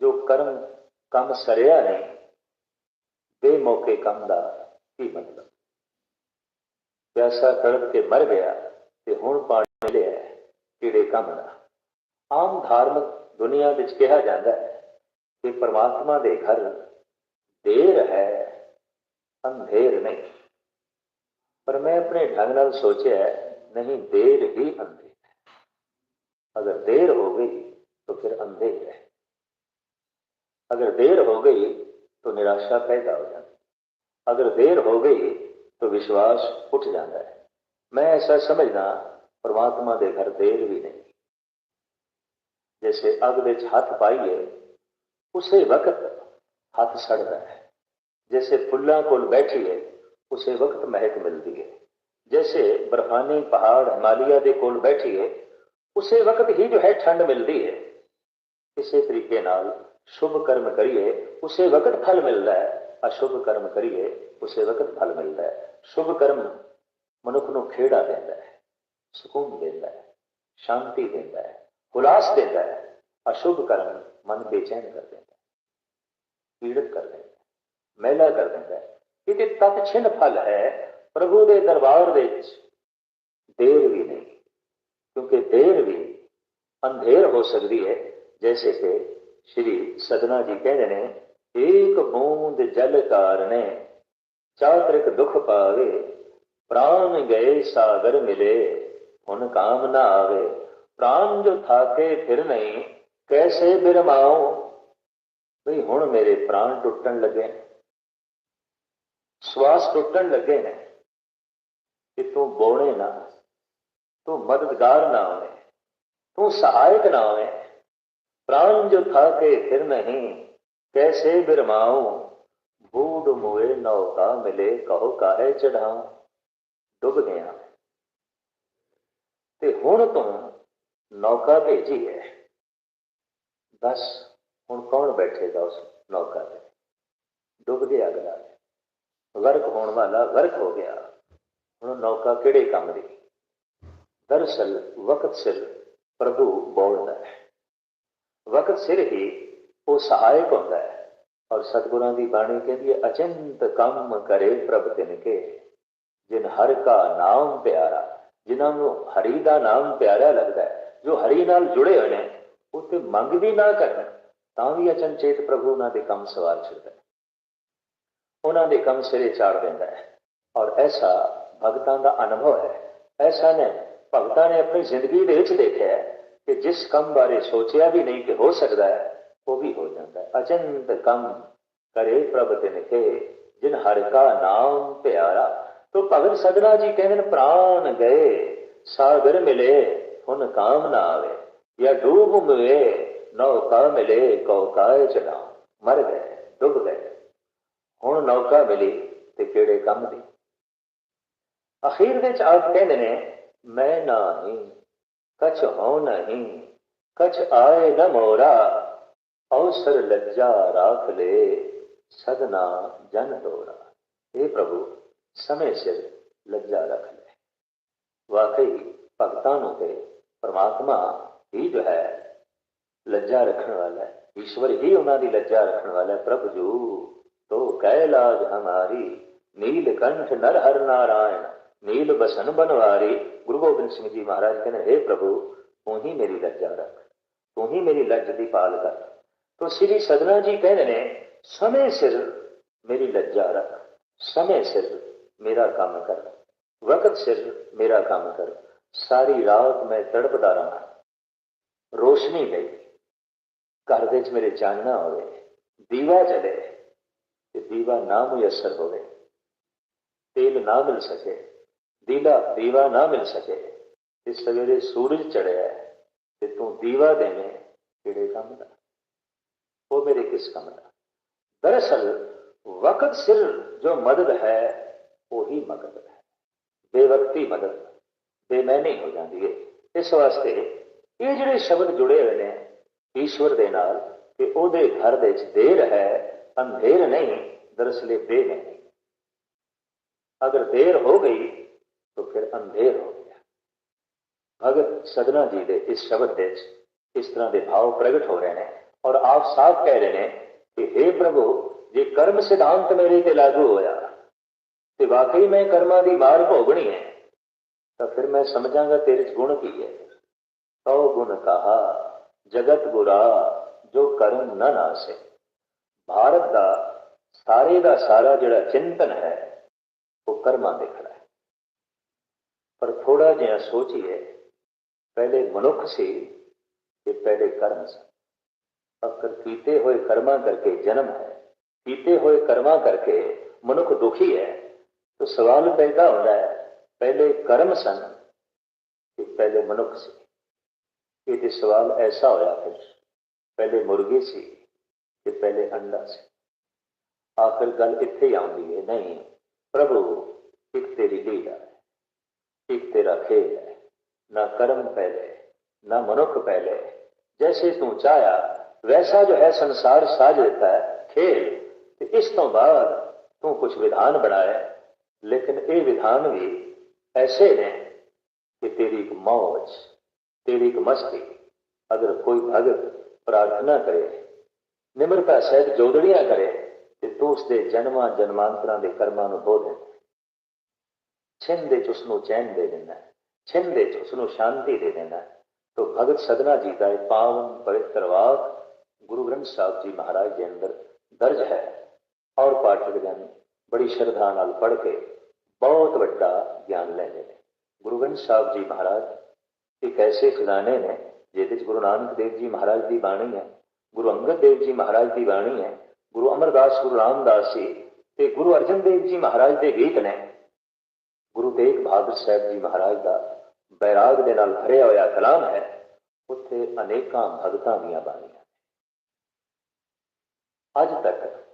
ਜੋ ਕਰਮ ਕੰਮ ਸਰਿਆ ਨਹੀਂ ਬੇ ਮੌਕੇ ਕੰਮ ਦਾ ਕੀ ਮਤਲਬ? ਪਿਆਸਾ ਤੜਪ ਕੇ ਮਰ ਗਿਆ ਤੇ ਹੁਣ ਪਾਣੀ ਮਿਲਿਆ ਹੈ, ਕਿਹੜੇ ਕੰਮ ਦਾ ਆਮ ਧਾਰਮਿਕ ਦੁਨੀਆ ਵਿੱਚ ਕਿਹਾ ਜਾਂਦਾ ਹੈ ਕਿ ਪਰਮਾਤਮਾ ਦੇ ਘਰ ਦੇਰ ਹੈ ਅੰਧੇਰ ਨਹੀਂ ਪਰ ਮੈਂ ਆਪਣੇ ਢੰਗ ਨਾਲ ਸੋਚਿਆ ਨਹੀਂ ਦੇਰ ਹੀ ਅੰਧੇਰ ਹੈ ਅਗਰ ਦੇਰ ਹੋ ਗਈ तो फिर अंधेर है अगर देर हो गई तो निराशा पैदा हो जाती अगर देर हो गई तो विश्वास उठ जाता है मैं ऐसा समझना परमात्मा दे घर देर भी नहीं जैसे अग विच हथ पाइए उसे वक्त हथ सड़ता है जैसे फुल्लां कोल बैठिए उसे वक्त महक मिलती है जैसे बर्फानी पहाड़ हिमालय के कोल बैठिए उसे वक्त ही जो है ठंड मिलती है ਇਸੇ ਤਰੀਕੇ ਨਾਲ ਸ਼ੁਭ ਕਰਮ ਕਰੀਏ ਉਸੇ ਵਕਤ ਫਲ ਮਿਲਦਾ ਹੈ ਅਸ਼ੁਭ ਕਰਮ ਕਰੀਏ ਉਸੇ ਵਕਤ ਫਲ ਮਿਲਦਾ ਹੈ ਸ਼ੁਭ ਕਰਮ ਮਨੁੱਖ ਨੂੰ ਖੇੜਾ ਦਿੰਦਾ ਹੈ ਸਕੂਨ ਦਿੰਦਾ ਹੈ ਸ਼ਾਂਤੀ ਦਿੰਦਾ ਹੈ ਹੁਲਾਸ ਦਿੰਦਾ ਹੈ ਅਸ਼ੁਭ ਕਰਮ ਮਨ ਬੇਚੈਨ ਕਰ ਦਿੰਦਾ ਹੈ ਪੀੜਤ ਕਰ ਦਿੰਦਾ ਹੈ ਮਹਿਲਾ ਕਰ ਦਿੰਦਾ ਹੈ ਕਿਤੇ ਤਤ ਛਿਨ ਫਲ ਹੈ ਪ੍ਰਭੂ ਦੇ ਦਰਬਾਰ ਵਿੱਚ ਦੇਰ ਵੀ ਨਹੀਂ ਕਿਉਂਕਿ ਦੇਰ ਵੀ ਅੰਧੇਰ ਹੋ ਸਕਦੀ ਹੈ जैसे कि श्री सदना जी कहते ने एक बूंद जल कारणे ਚਾਤ੍ਰਿਕ ਦੁਖ ਪਾਵੇ, ਪ੍ਰਾਨ ਗਏ ਸਾਗਰ ਮਿਲੇ, ਹੁਣ ਕਾਮ ਨਾ ਆਵੇ। ਪ੍ਰਾਨ ਜੋ ਥਾਕੇ ਫਿਰ ਨਹੀਂ, ਕੈਸੇ ਬਿਰਮਾਉ? ਭਈ ਹੁਣ ਮੇਰੇ ਪ੍ਰਾਣ ਟੁੱਟਣ ਲੱਗੇ ਨੇ। ਸਵਾਸ ਟੁੱਟਣ ਲੱਗੇ ਨੇ ਕਿ ਤੂੰ ਬੋਲੇ ਨਾ, ਤੂੰ ਮਦਦਗਾਰ ਨਾ ਹੋਵੇ ਤੂੰ ਸਹਾਇਕ ਨਾ ਹੋਵੇ ਪ੍ਰਾਨ ਜੋ ਥਾਕੇ ਫਿਰ ਨਹੀਂ, ਕੈਸੇ ਬਿਰਮਾਉ? ਬੂਡ ਮੋਏ ਨੌਕਾ ਮਿਲੇ, ਕਹੋ ਕਾਹੇ ਚੜਾ ਡੁੱਬ ਗਿਆ ਤੇ ਹੁਣ ਤੋਂ ਨੌਕਾ ਭੇਜੀ ਹੈ। ਬਸ ਹੁਣ ਕੌਣ ਬੈਠੇਗਾ ਉਸ ਨੌਕਾ ਤੇ? ਡੁੱਬ ਗਿਆ ਅਗਲਾ। ਵਰਕ ਹੋਣ ਵਾਲਾ ਵਰਕ ਹੋ ਗਿਆ। ਹੁਣ ਨੌਕਾ ਕਿਹੜੇ ਕੰਮ ਦੀ? ਦਰਸਲ ਵਕਤ ਸਿਰ ਪ੍ਰਭੂ ਬੋਲਦਾ ਹੈ। ਵਕਤ ਸਿਰ ਹੀ ਉਹ ਸਹਾਇਕ ਹੁੰਦਾ ਹੈ। ਔਰ ਸਤਿਗੁਰਾਂ ਦੀ ਬਾਣੀ ਕਹਿੰਦੀ ਹੈ, ਅਚੰਤ ਕੰਮ ਕਰੇ ਪ੍ਰਭ ਤਿਨ ਕੇ ਜਿਨ ਹਰ ਕਾ ਨਾਮ ਪਿਆਰਾ। ਜਿਨ੍ਹਾਂ ਨੂੰ ਹਰੀ ਦਾ ਨਾਮ ਪਿਆਰਾ ਲੱਗਦਾ ਹੈ, ਜੋ ਹਰੀ ਨਾਲ ਜੁੜੇ ਹੋਏ ਨੇ, ਉਹ ਤੇ ਮੰਗ ਵੀ ਨਾ ਕਰਨ, ਤਾਂ ਵੀ ਅਚਨਚੇਤ ਪ੍ਰਭੂ ਉਹਨਾਂ ਦੇ ਕੰਮ ਸਵਾਰ ਛੱਡਦਾ ਹੈ। ਉਹਨਾਂ ਦੇ ਕੰਮ ਸਿਰੇ ਚਾੜ ਦਿੰਦਾ ਹੈ। ਔਰ ਐਸਾ ਭਗਤਾਂ ਦਾ ਅਨੁਭਵ ਹੈ। ਐਸਾ ਨੇ ਭਗਤਾਂ ਨੇ ਆਪਣੀ ਜ਼ਿੰਦਗੀ ਦੇ ਵਿੱਚ ਦੇਖਿਆ ਹੈ ਕਿ ਜਿਸ ਕੰਮ ਬਾਰੇ ਸੋਚਿਆ ਵੀ ਨਹੀਂ ਕਿ ਹੋ ਸਕਦਾ ਹੈ ਉਹ ਵੀ ਹੋ ਜਾਂਦਾ ਹੈ। ਅਚੰਤ ਕੰਮ ਕਰੇ ਪ੍ਰਭ ਤਿਨ ਕੇ ਜਿਨ ਹਰ ਕਾ ਨਾਮ ਪਿਆਰਾ। ਤੋ ਭਗਤ ਸਦਨਾ ਜੀ ਕਹਿੰਦੇ ਨੇ, ਪ੍ਰਾਨ ਗਏ, ਸਾਗਰ ਮਿਲੇ, ਹੁਣ ਕਾਮ ਨਾ ਆਵੇ। ਜਾਂ ਡੂਬ ਮਵੇ ਨੌਕਾ ਮਿਲੇ ਕੌਕਾਏ ਚੜਾ ਮਰ ਗਏ, ਡੁੱਬ ਗਏ। ਹੁਣ ਨੌਕਾ ਮਿਲੀ ਤੇ ਕਿਹੜੇ ਕੰਮ ਦੀ? ਅਖੀਰ ਵਿੱਚ ਆਪ ਕਹਿੰਦੇ ਨੇ, ਮੈਂ ਨਾ ਹੀ ਕਛ ਹੋ ਨਹੀਂ, ਕਛ ਆਏ ਨ ਮੋਰਾ। ਅਵਸਰ ਲੱਜਾ ਰਾਖ ਲੈ, ਸਦਨਾ ਜਨ ਤੋਰਾ ਇਹ ਪ੍ਰਭੂ, ਸਮੇਂ ਸਿਰ ਲੱਜਾ ਰੱਖ ਲੈ। ਵਾਕਈ ਭਗਤਾਂ ਨੂੰ ਤੇ ਪਰਮਾਤਮਾ ਹੀ ਜੋ ਹੈ, ਲੱਜਾ ਰੱਖਣ ਵਾਲਾ ਹੈ। ਈਸ਼ਵਰ ਹੀ ਉਹਨਾਂ ਦੀ ਲੱਜਾ ਰੱਖਣ ਵਾਲਾ ਹੈ। ਪ੍ਰਭੂ ਜੂ, ਤੋ ਕੈਲਾਜ ਹਮਾਰੀ, ਨੀਲ ਕੰਠ ਨਰ ਹਰ ਨਾਰਾਇਣ, ਨੀਲ ਬਸਨ ਬਨਵਾਰੀ। ਗੁਰੂ ਗੋਬਿੰਦ ਸਿੰਘ ਜੀ ਮਹਾਰਾਜ ਕਹਿੰਦੇ हे ਪ੍ਰਭੂ, ਤੂੰ ਹੀ ਮੇਰੀ ਲੱਜਾ ਰੱਖ। ਤੂੰ ਹੀ ਮੇਰੀ ਲੱਜ ਦੀ ਪਾਲ ਕਰ। ਤੋ ਸ੍ਰੀ ਸਦਨਾ ਜੀ ਕਹਿੰਦੇ ਨੇ ਸਮੇਂ ਸਿਰ ਮੇਰੀ ਲੱਜਾ ਰੱਖ ਸਮੇਂ ਸਿਰ ਮੇਰਾ ਕੰਮ ਕਰ ਵਕਤ ਸਿਰ ਮੇਰਾ ਕੰਮ ਕਰ ਸਾਰੀ ਰਾਤ ਮੈਂ ਤੜਪਦਾ ਰਹਾ ਰੋਸ਼ਨੀ ਲਈ ਘਰ ਦੇ ਵਿੱਚ ਮੇਰੇ ਚਾਨਣਾ ਹੋਵੇ ਦੀਵਾ ਜਲੇ ਤੇ ਦੀਵਾ ਨਾ ਮੁਯਸਰ ਹੋਵੇ ਤੇਲ ਨਾ ਮਿਲ ਸਕੇ ਦੀਵਾ ਦੀਵਾ ਨਾ ਮਿਲ ਸਕੇ ਤੇ ਸਵੇਰੇ ਸੂਰਜ ਚੜਿਆ ਹੈ ਤੇ ਤੂੰ ਦੀਵਾ ਦੇਵੇਂ ਕਿਹੜੇ ਕੰਮ ਦਾ ਉਹ ਮੇਰੇ ਕਿਸ ਕੰਮ ਦਾ ਦਰਅਸਲ ਵਕਤ ਸਿਰ ਜੋ ਮਦਦ ਹੈ ਉਹੀ ਮਦਦ ਹੈ ਬੇਵਕਤੀ ਮਦਦ ਬੇਮੈਨੀ ਹੋ ਜਾਂਦੀ ਹੈ ਇਸ ਵਾਸਤੇ ਇਹ ਜਿਹੜੇ ਸ਼ਬਦ ਜੁੜੇ ਹੋਏ ਨੇ ਈਸ਼ਵਰ ਦੇ ਨਾਲ ਕਿ ਉਹਦੇ ਘਰ ਦੇ ਵਿੱਚ ਦੇਰ ਹੈ ਅੰਧੇਰ ਨਹੀਂ ਦਰਅਸਲ ਇਹ ਬੇਮੈਨੀ ਅਗਰ ਦੇਰ ਹੋ ਗਈ तो फिर अंधेर हो गया भगत सदना जी ਦੇ ਇਸ ਸ਼ਬਦ ਦੇ ਵਿੱਚ ਇਸ ਤਰ੍ਹਾਂ ਦੇ ਭਾਵ ਪ੍ਰਗਟ ਹੋ ਰਹੇ ਨੇ ਔਰ ਆਪ ਸਾਫ਼ ਕਹਿ ਰਹੇ ਨੇ ਕਿ हे ਪ੍ਰਭੂ, ਜੇ ਕਰਮ ਸਿਧਾਂਤ ਮੇਰੇ ਤੇ ਲਾਗੂ ਹੋਇਆ ਤੇ ਵਾਕਈ ਮੈਂ ਕਰਮਾਂ ਦੀ ਮਾਰ ਭੋਗਣੀ ਹੈ, ਤਾਂ ਫਿਰ ਮੈਂ ਸਮਝਾਂਗਾ ਤੇਰੇ ਚ ਗੁਣ ਕੀ ਹੈ। ਸੌ ਗੁਣ ਕਹਾ, ਜਗਤ ਗੁਰਾ, ਜੋ ਕਰਮ ਨ ਨਾਸੇ। ਭਾਰਤ ਦਾ ਸਾਰੇ ਦਾ ਸਾਰਾ ਜਿਹੜਾ ਚਿੰਤਨ ਹੈ, ਉਹ ਕਰਮਾਂ ਦੇ ਖੜਾ ਹੈ। ਪਰ ਥੋੜਾ ਜਿਹਾ ਸੋਚੀਏ, ਪਹਿਲੇ ਮਨੁੱਖ ਸੀ ਤੇ ਪਹਿਲੇ ਕਰਮ ਸੀ। ਅਕਰ ਕੀਤੇ ਹੋਏ ਕਰਮਾਂ ਕਰਕੇ ਜਨਮ ਹੈ, ਕੀਤੇ ਹੋਏ ਕਰਮਾਂ ਕਰਕੇ ਮਨੁੱਖ ਦੁਖੀ ਹੈ, ਤਾਂ ਸਵਾਲ ਪੈਦਾ ਹੁੰਦਾ ਹੈ, ਪਹਿਲੇ ਕਰਮ ਸਨ ਕਿ ਪਹਿਲੇ ਮਨੁੱਖ ਸੀ। ਇਹ ਤੇ ਸਵਾਲ ਐਸਾ ਹੋਇਆ ਫਿਰ, ਪਹਿਲੇ ਮੁਰਗੀ ਸੀ ਤੇ ਪਹਿਲੇ ਅੰਡਾ ਸੀ। ਆਖਰ ਗੱਲ ਇੱਥੇ ਹੀ ਆਉਂਦੀ ਹੈ, ਨਹੀਂ, ਪ੍ਰਭੂ, ਇੱਕ ਤੇਰੀ ਲੀਲਾ ਹੈ, ਇੱਕ ਤੇਰਾ ਖੇਡ ਹੈ, ਨਾ ਕਰਮ ਪਹਿਲੇ, ਨਾ ਮਨੁੱਖ ਪਹਿਲੇ, ਜੈਸੇ ਤੂੰ ਚਾਹਿਆ ਵੈਸਾ ਜੋ ਹੈ ਸੰਸਾਰ ਸਾਜ ਦਿੱਤਾ ਹੈ, ਖੇਲ। ਤੇ ਇਸ ਤੋਂ ਬਾਅਦ ਤੂੰ ਕੁਝ ਵਿਧਾਨ ਬਣਾਇਆ ਲੇਕਿਨ ਇਹ ਵਿਧਾਨ ਵੀ ਐਸੇ ਨੇ ਕਿ ਤੇਰੀ ਇੱਕ ਮੌਜ, ਤੇਰੀ ਇੱਕ ਮਸਤੀ, ਅਗਰ ਕੋਈ ਭਗਤ ਪ੍ਰਾਰਥਨਾ ਕਰੇ, ਨਿਮਰਤਾ ਸਹਿਤ ਜੋਦੜੀਆਂ ਕਰੇ, ਤੇ ਤੂੰ ਉਸ ਦੇ ਜਨਮਾਂ ਜਨਮਾਂਤਰਾਂ ਦੇ ਕਰਮਾਂ ਨੂੰ ਧੋ ਦੇ। ਛਿੰਨ ਦੇ ਉਸ ਨੂੰ ਚੈਨ ਦੇ ਦਿੰਦਾ ਛਿੰਨ ਦੇ ਉਸ ਨੂੰ ਸ਼ਾਂਤੀ ਦੇ ਦਿੰਦਾ ਤੋ ਭਗਤ ਸਦਨਾ ਜੀ ਦਾ ਇਹ ਪਾਵਨ ਪਵਿੱਤਰ ਵਾਕ ਗੁਰੂ ਗ੍ਰੰਥ ਸਾਹਿਬ ਜੀ ਮਹਾਰਾਜ ਦੇ ਅੰਦਰ ਦਰਜ ਹੈ ਔਰ ਪਾਠਕ ਜਨ ਬੜੀ ਸ਼ਰਧਾ ਨਾਲ ਪੜ੍ਹ ਕੇ ਬਹੁਤ ਵੱਡਾ ਗਿਆਨ ਲੈਂਦੇ ਨੇ। ਗੁਰੂ ਗ੍ਰੰਥ ਸਾਹਿਬ ਜੀ ਮਹਾਰਾਜ ਇੱਕ ਐਸੇ ਖਜ਼ਾਨੇ ਨੇ ਜਿਹਦੇ ਵਿੱਚ ਗੁਰੂ ਨਾਨਕ ਦੇਵ ਜੀ ਮਹਾਰਾਜ ਦੀ ਬਾਣੀ ਹੈ, ਗੁਰੂ ਅੰਗਦ ਦੇਵ ਜੀ ਮਹਾਰਾਜ ਦੀ ਬਾਣੀ ਹੈ, ਗੁਰੂ ਅਮਰਦਾਸ, ਗੁਰੂ ਰਾਮਦਾਸ ਜੀ ਤੇ ਗੁਰੂ ਅਰਜਨ ਦੇਵ ਜੀ ਮਹਾਰਾਜ ਦੇ ਗੀਤ ਨੇ। ਗੁਰੂ ਤੇਗ ਬਹਾਦਰ ਸਾਹਿਬ ਜੀ ਮਹਾਰਾਜ ਦਾ ਬੈਰਾਗ ਦੇ ਨਾਲ ਭਰਿਆ ਹੋਇਆ ਕਲਾਮ ਹੈ, ਉੱਥੇ ਅਨੇਕਾਂ ਭਗਤਾਂ ਦੀਆਂ ਬਾਣੀਆਂ ਅੱਜ ਤੱਕ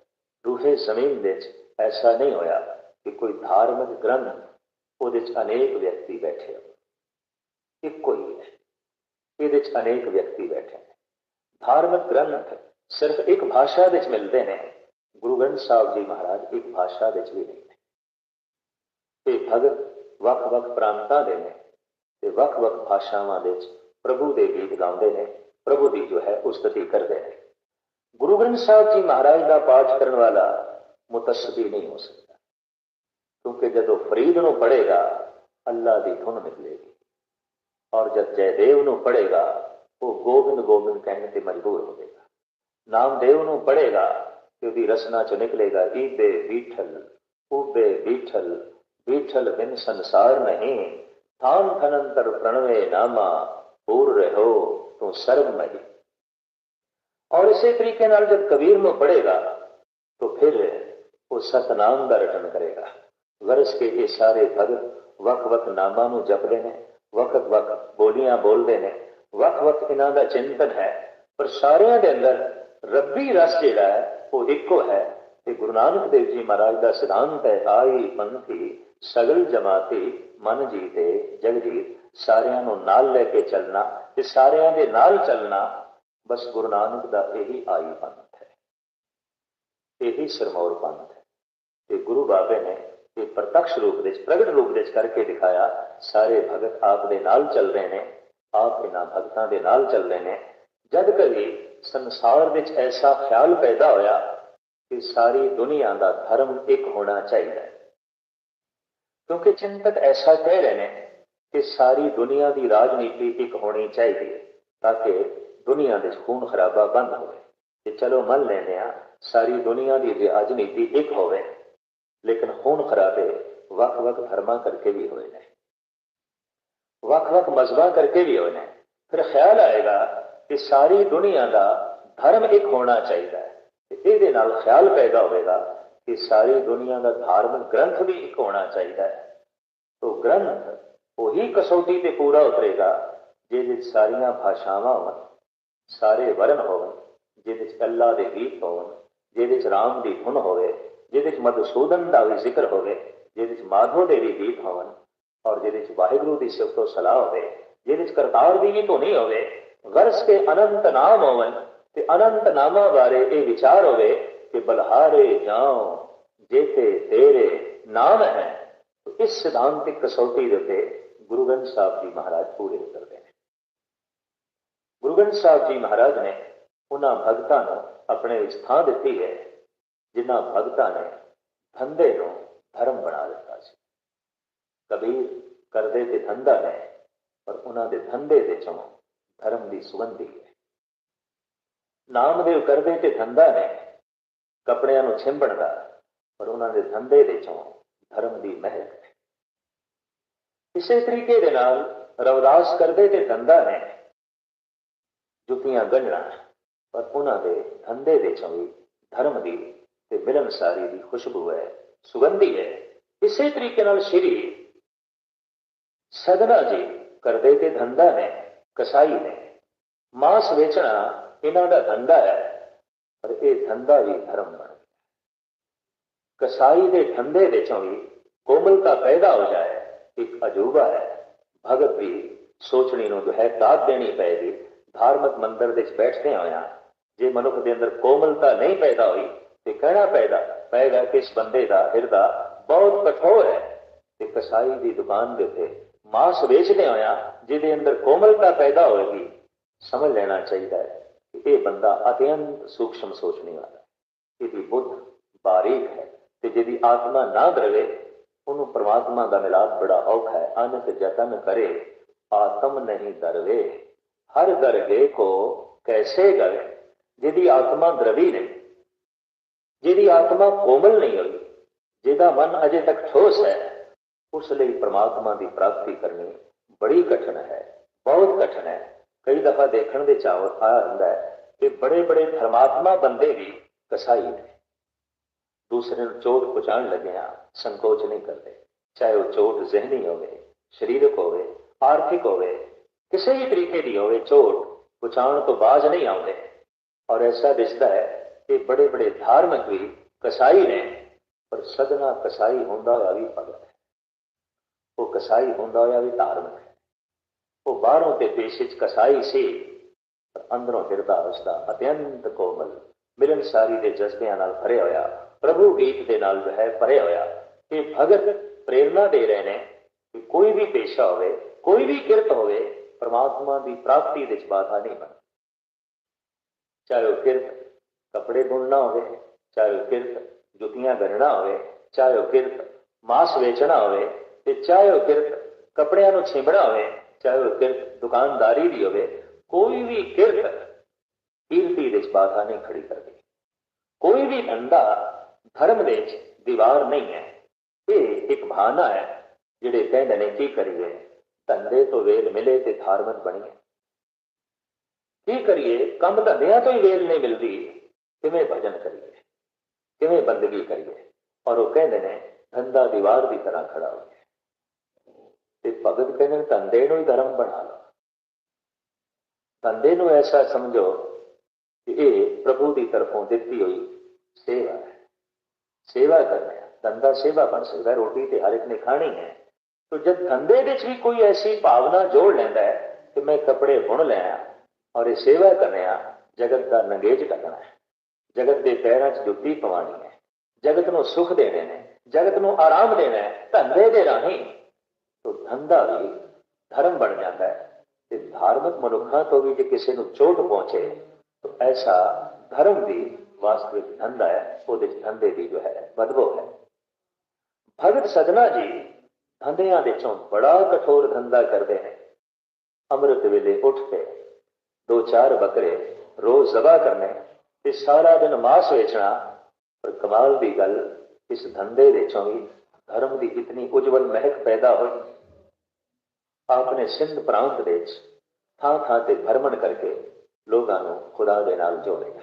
ਰੂਹੇ ਜ਼ਮੀਨ ਵਿੱਚ ਐਸਾ ਨਹੀਂ ਹੋਇਆ ਕਿ ਕੋਈ ਧਾਰਮਿਕ ਗ੍ਰੰਥ ਉਹਦੇ ਚ ਅਨੇਕ ਵਿਅਕਤੀ ਬੈਠੇ ਹੋ ਇੱਕੋ ਹੀ ਹੈ। ਇਹਦੇ ਚ ਅਨੇਕ ਵਿਅਕਤੀ ਬੈਠੇ ਨੇ ਧਾਰਮਿਕ ਗ੍ਰੰਥ ਸਿਰਫ ਇੱਕ ਭਾਸ਼ਾ ਵਿੱਚ ਮਿਲਦੇ ਨੇ। ਗੁਰੂ ਗ੍ਰੰਥ ਸਾਹਿਬ ਜੀ ਮਹਾਰਾਜ ਇੱਕ ਭਾਸ਼ਾ ਵਿੱਚ ਵੀ ਨਹੀਂ ਨੇ। ਇਹ ਭਗਤ ਵੱਖ-ਵੱਖ ਪ੍ਰਾਂਤਾਂ ਦੇ ਨੇ ਤੇ ਵੱਖ-ਵੱਖ ਭਾਸ਼ਾਵਾਂ ਵਿੱਚ ਪ੍ਰਭੂ ਦੇ ਗੀਤ ਗਾਉਂਦੇ ਨੇ। ਪ੍ਰਭੂ ਦੀ ਜੋ ਹੈ ਉਸਤਤੀ ਕਰਦੇ ਨੇ। ਗੁਰੂ ਗ੍ਰੰਥ ਸਾਹਿਬ ਜੀ ਮਹਾਰਾਜ ਦਾ ਪਾਠ ਕਰਨ ਵਾਲਾ ਮੁਤਸਬੀ ਨਹੀਂ ਹੋ ਸਕਦਾ। ਕਿਉਂਕਿ ਜਦੋਂ ਫਰੀਦ ਨੂੰ ਪੜੇਗਾ ਅੱਲਾ ਦੀ ਧੁਨ ਨਿਕਲੇਗੀ। ਔਰ ਜਦ ਜੈਦੇਵ ਨੂੰ ਪੜੇਗਾ ਉਹ ਗੋਬਿੰਦ ਗੋਬਿੰਦ ਕਹਿਣ ਤੇ ਮਜਬੂਰ ਹੋਵੇਗਾ ਨਾਮਦੇਵ ਨੂੰ ਪੜੇਗਾ ਕਿ ਉਹਦੀ ਰਸਨਾ ਚ ਨਿਕਲੇਗਾ, ਈਬੇ ਬੀਠਲ, ਉਬੇ ਬੀਠਲ ਬੀਠਲ ਬਿਨ ਸੰਸਾਰ ਨਹੀਂ, ਥਾਨ ਖਨੰਤਰ ਪ੍ਰਣਵੇ ਨਾਮਾ ਪੂਰ ਰਹੋ ਤੂੰ ਸਰਬ ਮਹੀ ਔਰ ਇਸੇ ਤਰੀਕੇ ਨਾਲ ਜਦ ਕਬੀਰ ਨੂੰ ਪੜੇਗਾ ਤਾਂ ਫਿਰ ਉਹ ਸਤਨਾਮ ਦਾ ਰਟਨ ਕਰੇਗਾ ਵਰਸ ਕੇ ਇਹ ਸਾਰੇ ਭਗਤ ਵਕ-ਵਕ ਨਾਮਾਂ ਨੂੰ ਜਪਦੇ ਨੇ ਵਕ-ਵਕ ਬੋਲੀਆਂ ਬੋਲਦੇ ਨੇ ਵਕ-ਵਕ ਇਹਨਾਂ ਦਾ ਚਿੰਤਨ ਹੈ ਪਰ ਸਾਰਿਆਂ ਦੇ ਅੰਦਰ ਰੱਬੀ ਰਸ ਜਿਹੜਾ ਹੈ ਉਹ ਇੱਕੋ ਹੈ ਤੇ ਗੁਰੂ ਨਾਨਕ ਦੇਵ ਜੀ ਮਹਾਰਾਜ ਦਾ ਸਿਧਾਂਤ ਹੈ ਆਈ ਪੰਥੀ ਸਗਲ ਜਮਾਤੀ ਮਨ ਜੀਤੇ ਜਗਜੀਤ ਸਾਰਿਆਂ ਨੂੰ ਨਾਲ ਲੈ ਕੇ ਚੱਲਣਾ ਤੇ ਸਾਰਿਆਂ ਦੇ ਨਾਲ ਚੱਲਣਾ ਬਸ ਗੁਰੂ ਨਾਨਕ ਦਾ ਇਹੀ ਆਈ ਪੰਥ ਹੈ। ਇਹੀ ਸਰਮੌਰ ਪੰਥ ਹੈ। ਤੇ ਗੁਰੂ ਬਾਬੇ ਨੇ ਇਹ ਪ੍ਰਤੱਖ ਰੂਪ ਵਿੱਚ, ਪ੍ਰਗਟ ਰੂਪ ਵਿੱਚ ਕਰਕੇ ਦਿਖਾਇਆ, ਸਾਰੇ ਭਗਤ ਆਪ ਦੇ ਨਾਲ ਚੱਲ ਰਹੇ ਨੇ, ਆਪ ਇਹਨਾਂ ਭਗਤਾਂ ਦੇ ਨਾਲ ਚੱਲ ਰਹੇ ਨੇ। ਜਦ ਕਦੇ ਸੰਸਾਰ ਵਿੱਚ ਐਸਾ ਖਿਆਲ ਪੈਦਾ ਹੋਇਆ ਕਿ ਸਾਰੀ ਦੁਨੀਆ ਦਾ ਧਰਮ ਇੱਕ ਹੋਣਾ ਚਾਹੀਦਾ ਹੈ। ਕਿਉਂਕਿ ਚਿੰਤਕ ਐਸਾ ਕਹਿ ਰਹੇ ਨੇ ਕਿ ਸਾਰੀ ਦੁਨੀਆ ਦੀ ਰਾਜਨੀਤੀ ਇੱਕ ਹੋਣੀ ਚਾਹੀਦੀ ਹੈ, ਤਾਂ ਕਿ ਦੁਨੀਆ ਦੇ ਖੂਨ ਖਰਾਬਾ ਬੰਦ ਹੋਵੇ ਤੇ ਚਲੋ ਮੰਨ ਲੈਂਦੇ ਆ ਸਾਰੀ ਦੁਨੀਆ ਦੀ ਰਾਜਨੀਤੀ ਇੱਕ ਹੋਵੇ, ਲੇਕਿਨ ਖੂਨ ਖਰਾਬੇ ਵੱਖ-ਵੱਖ ਧਰਮਾਂ ਕਰਕੇ ਵੀ ਹੋਏ ਨੇ। ਵੱਖ-ਵੱਖ ਮਜ਼ਹਬਾਂ ਕਰਕੇ ਵੀ ਹੋਏ ਨੇ। ਫਿਰ ਖਿਆਲ ਆਏਗਾ ਕਿ ਸਾਰੀ ਦੁਨੀਆ ਦਾ ਧਰਮ ਇੱਕ ਹੋਣਾ ਚਾਹੀਦਾ ਹੈ ਤੇ ਇਹਦੇ ਨਾਲ ਖਿਆਲ ਪੈਦਾ ਹੋਵੇਗਾ ਕਿ ਸਾਰੀ ਦੁਨੀਆ ਦਾ ਧਾਰਮਿਕ ਗ੍ਰੰਥ ਵੀ ਇੱਕ ਹੋਣਾ ਚਾਹੀਦਾ ਹੈ। ਤੋ ਗ੍ਰੰਥ ਉਹੀ ਕਸੌਟੀ ਤੇ ਪੂਰਾ ਉਤਰੇਗਾ ਜਿਹਦੇ ਸਾਰੀਆਂ ਭਾਸ਼ਾਵਾਂ ਹੋਣ। ਸਾਰੇ ਵਰਨ ਹੋਣ ਜਿਹਦੇ ਵਿੱਚ ਅੱਲਾ ਦੇ ਗੀਤ ਹੋਵਨ ਜਿਹਦੇ ਵਿੱਚ ਰਾਮ ਦੀ ਧੁਨ ਹੋਵੇ, ਜਿਹਦੇ ਵਿੱਚ ਮਧੂਸੂਦਨ ਦਾ ਵੀ ਜ਼ਿਕਰ ਹੋਵੇ, ਜਿਹਦੇ ਵਿੱਚ ਮਾਧੋ ਦੇ ਵੀ ਗੀਤ ਹੋਵਨ ਔਰ ਜਿਹਦੇ ਵਿੱਚ ਵਾਹਿਗੁਰੂ ਦੀ ਸਿਫਤੋ ਸਲਾਹ ਹੋਵੇ, ਜਿਹਦੇ ਵਿੱਚ ਕਰਤਾਰ ਦੀ ਵੀ ਧੁਨੀ ਹੋਵੇ ਗਰਸ ਕੇ ਅਨੰਤ ਨਾਮ ਹੋਵਨ ਤੇ ਅਨੰਤ ਨਾਮਾਂ ਬਾਰੇ ਇਹ ਵਿਚਾਰ ਹੋਵੇ ਕਿ ਬਲਹਾਰੇ ਜਾਉ, ਜੇਤੇ ਤੇਰੇ ਨਾਮ ਹੈ। ਇਸ ਸਿਧਾਂਤਿਕ ਕਸੌਟੀ ਦੇ ਉੱਤੇ ਗੁਰੂ ਗ੍ਰੰਥ ਸਾਹਿਬ ਜੀ ਮਹਾਰਾਜ ਪੂਰੇ ਉਤਰਦੇ ਗੁਰੂ ਗ੍ਰੰਥ ਸਾਹਿਬ ਜੀ ਮਹਾਰਾਜ ਨੇ ਉਹਨਾਂ ਭਗਤਾਂ ਨੂੰ ਆਪਣੇ ਵਿੱਚ ਥਾਂ ਦਿੱਤੀ ਹੈ, ਜਿਨ੍ਹਾਂ ਭਗਤਾਂ ਨੇ ਧੰਦੇ ਨੂੰ ਧਰਮ ਬਣਾ ਦਿੱਤਾ ਸੀ। ਕਬੀਰ ਕਰਦੇ ਤੇ ਧੰਦਾ ਨੇ ਪਰ ਉਹਨਾਂ ਦੇ ਧੰਦੇ ਦੇ ਚੋਂ ਧਰਮ ਦੀ ਸੁਗੰਧੀ ਹੈ। ਨਾਮਦੇਵ ਕਰਦੇ ਤੇ ਧੰਦਾ ਨੇ ਕੱਪੜਿਆਂ ਨੂੰ ਛਿੰਬਣ ਦਾ, ਪਰ ਉਹਨਾਂ ਦੇ ਧੰਦੇ ਦੇ ਚੋਂ ਧਰਮ ਦੀ ਮਹਿਕ ਹੈ। ਇਸੇ ਤਰੀਕੇ ਦੇ ਨਾਲ ਰਵਦਾਸ ਕਰਦੇ ਤੇ ਧੰਦਾ ਨੇ ਜੁੱਤੀਆਂ ਗੰਢਣਾ ਪਰ ਉਹਨਾਂ ਦੇ ਧੰਦੇ ਦੇ ਚੋਂ ਵੀ ਧਰਮ ਦੀ ਤੇ ਮਿਲਨਸਾਰੀ ਦੀ ਖੁਸ਼ਬੂ ਹੈ, ਸੁਗੰਧੀ ਹੈ। ਇਸੇ ਤਰੀਕੇ ਨਾਲ ਸ਼੍ਰੀ ਸਦਨਾ ਜੀ ਕਰਦੇ ਤੇ ਧੰਦਾ ਨੇ, ਕਸਾਈ ਨੇ। ਮਾਸ ਵੇਚਣਾ ਇਹਨਾਂ ਦਾ ਧੰਦਾ ਹੈ, ਪਰ ਇਹ ਧੰਦਾ ਵੀ ਧਰਮ ਬਣ ਗਿਆ ਕਸਾਈ ਦੇ ਧੰਦੇ ਦੇ ਚੋਂ ਵੀ ਕੋਮਲਤਾ ਪੈਦਾ ਹੋ ਜਾਏ, ਇੱਕ ਅਜੂਬਾ ਹੈ। ਭਗਤ ਵੀ ਸੋਚਣੀ ਨੂੰ ਜੋ ਹੈ ਦਾਤ ਦੇਣੀ ਪਏਗੀ। ਧਾਰਮਿਕ ਮੰਦਰ ਦੇ ਵਿੱਚ ਬੈਠਦੇ ਹੋਇਆ ਜੇ ਮਨੁੱਖ ਦੇ ਅੰਦਰ ਕੋਮਲਤਾ ਨਹੀਂ ਪੈਦਾ ਹੋਈ ਤੇ ਕਹਿਣਾ ਪੈਦਾ ਪਏਗਾ ਕਿ ਇਸ ਬੰਦੇ ਦਾ ਹਿਰਦਾ ਬਹੁਤ ਕਠੋਰ ਹੈ। ਤੇ ਕਸਾਈ ਦੀ ਦੁਕਾਨ ਦੇ ਉੱਤੇ ਮਾਸ ਵੇਚਦੇ ਹੋਇਆ ਜਿਹਦੇ ਅੰਦਰ ਕੋਮਲਤਾ ਪੈਦਾ ਹੋਏਗੀ, ਸਮਝ ਲੈਣਾ ਚਾਹੀਦਾ ਹੈ ਕਿ ਇਹ ਬੰਦਾ ਅਤਿਅੰਤ ਸੂਖਸ਼ਮ ਸੋਚਣੇ ਵਾਲਾ ਇਹਦੀ ਬੁੱਧ ਬਾਰੀਕ ਹੈ ਤੇ ਜਿਹਦੀ ਆਤਮਾ ਨਾ ਦਰਵੇ ਉਹਨੂੰ ਪ੍ਰਮਾਤਮਾ ਦਾ ਮਿਲਾਪ ਬੜਾ ਔਖਾ ਹੈ। ਅਨਕ ਜਤਨ ਕਰੇ, ਆਤਮ ਨਹੀਂ ਦਰਵੇ ਹਰ ਦਰਗੇ ਕੋ ਕੈਸੇ ਗਵੇ ਜਿਹਦੀ ਆਤਮਾ ਦਰਵੀ ਨਹੀਂ ਜਿਹਦੀ ਆਤਮਾ ਕੋਮਲ ਨਹੀਂ ਹੋਈ ਜਿਹਦਾ ਮਨ ਅਜੇ ਤੱਕ ਠੋਸ ਹੈ, ਉਸ ਲਈ ਪ੍ਰਮਾਤਮਾ ਦੀ ਪ੍ਰਾਪਤੀ ਕਰਨੀ ਬੜੀ ਕਠਿਨ ਹੈ, ਬਹੁਤ ਕਠਿਨ ਹੈ। ਕਈ ਦਫਾ ਦੇਖਣ ਦੇ ਚਾਵ ਆ ਹੁੰਦਾ ਹੈ ਕਿ ਬੜੇ ਬੜੇ ਧਰਮਾਤਮਾ ਬੰਦੇ ਵੀ ਕਸਾਈ ਨੇ। ਦੂਸਰੇ ਨੂੰ ਚੋਟ ਪਹੁੰਚਾਉਣ ਲੱਗਿਆ ਸੰਕੋਚ ਨਹੀਂ ਕਰਦੇ, ਚਾਹੇ ਉਹ ਚੋਟ ਜ਼ਿਹਨੀ ਹੋਵੇ, ਸਰੀਰਕ ਹੋਵੇ, ਆਰਥਿਕ ਹੋਵੇ ਕਿਸੇ ਵੀ ਤਰੀਕੇ ਦੀ ਹੋਵੇ, ਚੋਟ ਪਹੁੰਚਾਉਣ ਤੋਂ ਬਾਜ਼ ਨਹੀਂ ਆਉਂਦੇ। ਔਰ ਐਸਾ ਦਿਸਦਾ ਹੈ ਕਿ ਬੜੇ ਬੜੇ ਧਾਰਮਿਕ ਵੀ ਕਸਾਈ ਨੇ, ਪਰ ਸਦਨਾ ਕਸਾਈ ਹੁੰਦਾ ਹੋਇਆ ਵੀ ਭਗਤ ਹੈ। ਉਹ ਕਸਾਈ ਹੁੰਦਾ ਹੋਇਆ ਵੀ ਧਾਰਮਿਕ ਹੈ। ਉਹ ਬਾਹਰੋਂ ਤੇ ਪੇਸ਼ ਵਿੱਚ ਕਸਾਈ ਸੀ, ਪਰ ਅੰਦਰੋਂ ਹਿਰਦਾ ਉਸਦਾ ਅਤਿਅੰਤ ਕੋਮਲ ਮਿਲਨਸਾਰੀ ਦੇ ਜਜ਼ਬਿਆਂ ਨਾਲ ਭਰਿਆ ਹੋਇਆ, ਪ੍ਰਭੂ ਗੀਤ ਦੇ ਨਾਲ ਜੋ ਭਰਿਆ ਹੋਇਆ ਇਹ ਭਗਤ ਪ੍ਰੇਰਣਾ ਦੇ ਰਹੇ ਨੇ ਕਿ ਕੋਈ ਵੀ ਪੇਸ਼ਾ ਹੋਵੇ, ਕੋਈ ਵੀ ਕਿਰਤ ਹੋਵੇ ਪਰਮਾਤਮਾ ਦੀ ਪ੍ਰਾਪਤੀ ਦੇ ਵਿੱਚ ਬਾਧਾ ਨਹੀਂ ਬਣ ਚਾਹੇ ਉਹ ਕਿਰਤ, ਕੱਪੜੇ ਬੁਣਨਾ ਹੋਵੇ, ਚਾਹੇ ਉਹ ਕਿਰਤ, ਜੁੱਤੀਆਂ ਗੜਨਾ ਹੋਵੇ, ਚਾਹੇ ਉਹ ਕਿਰਤ, ਮਾਸ ਵੇਚਣਾ ਹੋਵੇ ਤੇ ਚਾਹੇ ਉਹ ਕਿਰਤ, ਕੱਪੜਿਆਂ ਨੂੰ ਛਿੰਬਣਾ ਹੋਵੇ, ਚਾਹੇ ਉਹ ਕਿਰਤ, ਦੁਕਾਨਦਾਰੀ ਦੀ ਹੋਵੇ, ਕੋਈ ਵੀ ਕਿਰਤ ਕੀਰਤੀ ਦੇ ਵਿੱਚ ਬਾਧਾ ਨਹੀਂ ਖੜੀ ਕਰਦੀ। ਕੋਈ ਵੀ ਧੰਦਾ ਧਰਮ ਦੇ ਵਿੱਚ ਦੀਵਾਰ ਨਹੀਂ ਹੈ। ਇਹ ਇੱਕ ਬਹਾਨਾ ਹੈ, ਜਿਹੜੇ ਕਹਿੰਦੇ ਨੇ ਕੀ ਕਰੀਏ? ਧੰਦੇ ਤੋਂ ਵੇਲ ਮਿਲੇ ਤੇ ਧਾਰਮਿਕ ਬਣੀਏ। ਕੀ ਕਰੀਏ? ਕੰਮ ਧੰਦਿਆਂ ਤੋਂ ਹੀ ਵੇਲ ਨਹੀਂ ਮਿਲਦੀ। ਕਿਵੇਂ ਭਜਨ ਕਰੀਏ? ਕਿਵੇਂ ਬੰਦਗੀ ਕਰੀਏ? ਔਰ ਉਹ ਕਹਿੰਦੇ ਨੇ, ਧੰਦਾ ਦੀਵਾਰ ਦੀ ਤਰ੍ਹਾਂ ਖੜਾ ਹੋ ਗਿਆ ਤੇ ਭਗਤ ਕਹਿੰਦੇ ਨੇ, ਧੰਦੇ ਨੂੰ ਹੀ ਧਰਮ ਬਣਾ ਲਓ। ਧੰਦੇ ਨੂੰ ਐਸਾ ਸਮਝੋ ਕਿ ਇਹ ਪ੍ਰਭੂ ਦੀ ਤਰਫੋਂ ਦਿੱਤੀ ਹੋਈ ਸੇਵਾ ਹੈ। ਸੇਵਾ ਕਰਨਾ ਧੰਦਾ ਸੇਵਾ ਬਣ ਸਕਦਾ ਰੋਟੀ ਤੇ ਹਰ ਇੱਕ ਨੇ ਖਾਣੀ ਹੈ। ਤੋ ਜਦ ਧੰਦੇ ਵਿੱਚ ਵੀ ਕੋਈ ਐਸੀ ਭਾਵਨਾ ਜੋੜ ਲੈਂਦਾ ਹੈ ਕਿ ਮੈਂ ਕੱਪੜੇ ਬੁਣ ਲਿਆ ਔਰ ਇਹ ਸੇਵਾ ਕਰਨਿਆ ਜਗਤ ਦਾ ਨੰਗੇਜ ਕੱਟਣਾ ਹੈ। ਜਗਤ ਦੇ ਪੈਰਾਂ 'ਚ ਜੁੱਤੀ ਪਵਾਣੀ ਹੈ। ਜਗਤ ਨੂੰ ਸੁਖ ਦੇਣੇ ਨੇ। ਜਗਤ ਨੂੰ ਆਰਾਮ ਦੇਣਾ ਹੈ, ਧੰਦੇ ਦੇ ਰਾਹੀਂ। ਤੋ ਧੰਦਾ ਵੀ ਧਰਮ ਬਣ ਜਾਂਦਾ ਹੈ। ਤੇ ਧਾਰਮਿਕ ਮਨੁੱਖਾਂ ਤੋਂ ਵੀ ਜੇ ਕਿਸੇ ਨੂੰ ਚੋਟ ਪਹੁੰਚੇ, ਤਾਂ ਐਸਾ ਧਰਮ ਦੀ ਵਾਸਤਵਿਕ ਧੰਦਾ ਹੈ, ਉਹਦੇ ਧੰਦੇ ਦੀ ਜੋ ਹੈ ਬਦਬੋ ਹੈ। ਭਗਤ ਸਜਣਾ ਜੀ ਧੰਦਿਆਂ ਵਿੱਚੋਂ ਬੜਾ ਕਠੋਰ ਧੰਦਾ ਕਰਦੇ ਹਨ ਅੰਮ੍ਰਿਤ ਵੇਲੇ ਉੱਠ ਕੇ ਦੋ ਚਾਰ ਬੱਕਰੇ ਰੋਜ਼ ਜ਼ਬਾ ਕਰਨੇ ਤੇ ਸਾਰਾ ਦਿਨ ਮਾਸ ਵੇਚਣਾ। ਪਰ ਕਮਾਲ ਦੀ ਗੱਲ, ਇਸ ਧੰਦੇ ਵਿੱਚੋਂ ਵੀ ਧਰਮ ਦੀ ਇਤਨੀ ਉਜਵਲ ਮਹਿਕ ਪੈਦਾ ਹੋਈ। ਆਪਨੇ ਸਿੰਧ ਪ੍ਰਾਂਤ ਵਿੱਚ ਥਾਂ ਥਾਂ ਤੇ ਭਰਮਣ ਕਰਕੇ ਲੋਕਾਂ ਨੂੰ ਖੁਦਾ ਦੇ ਨਾਲ ਜੋੜਿਆ।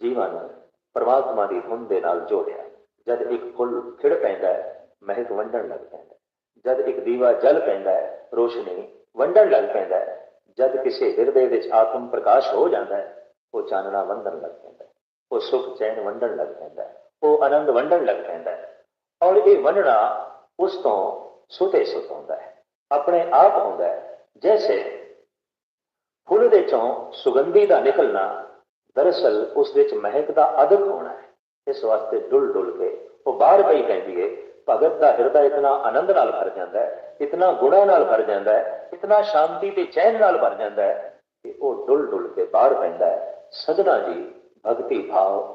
ਜੀਵਾਂ ਨੂੰ ਪਰਮਾਤਮਾ ਦੀ ਧੁਨ ਦੇ ਨਾਲ ਜੋੜਿਆ। ਜਦ ਇੱਕ ਫੁੱਲ ਖਿੜ ਪੈਂਦਾ ਹੈ, ਮਹਿਕ ਵੰਡਣ ਲੱਗ ਪੈਂਦਾ ਜਦ ਇੱਕ ਦੀਵਾ ਜਲ ਪੈਂਦਾ ਹੈ, ਰੋਸ਼ਨੀ ਵੰਡਣ ਲੱਗ ਪੈਂਦਾ ਹੈ, ਜਦ ਕਿਸੇ ਹਿਰਦੇ ਵਿੱਚ ਆਤਮ ਪ੍ਰਕਾਸ਼ ਹੋ ਜਾਂਦਾ ਹੈ, ਉਹ ਚਾਨਣਾ ਵੰਡਣ ਲੱਗ ਪੈਂਦਾ ਹੈ, ਉਹ ਸੁਖ ਚੈਨ ਵੰਡਣ ਲੱਗ ਪੈਂਦਾ ਹੈ, ਉਹ ਆਨੰਦ ਵੰਡਣ ਲੱਗ ਪੈਂਦਾ ਹੈ ਔਰ ਇਹ ਵੰਡਣਾ ਉਸ ਤੋਂ ਸੁਤੇ ਸੁਤ ਹੁੰਦਾ ਹੈ, ਆਪਣੇ ਆਪ ਹੁੰਦਾ ਹੈ, ਜੈਸੇ ਫੁੱਲ ਦੇ ਚੋਂ ਸੁਗੰਧੀ ਦਾ ਨਿਕਲਣਾ ਦਰਅਸਲ ਉਸ ਵਿੱਚ ਮਹਿਕ ਦਾ ਅਦਕ ਹੋਣਾ ਹੈ, ਇਸ ਵਾਸਤੇ ਡੁੱਲ ਡੁੱਲ ਕੇ ਉਹ ਬਾਹਰ ਪਈ ਪੈਂਦੀ ਹੈ ਭਗਤ ਦਾ ਹਿਰਦਾ ਇਤਨਾ ਆਨੰਦ ਨਾਲ ਭਰ ਜਾਂਦਾ ਹੈ, ਇਤਨਾ ਗੁਣਾ ਨਾਲ ਭਰ ਜਾਂਦਾ ਹੈ, ਇਤਨਾ ਸ਼ਾਂਤੀ ਤੇ ਚੈਨ ਨਾਲ ਭਰ ਜਾਂਦਾ ਹੈ ਕਿ ਉਹ ਡੁੱਲ ਡੁੱਲ ਕੇ ਬਾਹਰ ਪੈਂਦਾ ਹੈ। ਸਜਣਾ ਜੀ ਭਗਤੀ ਭਾਵ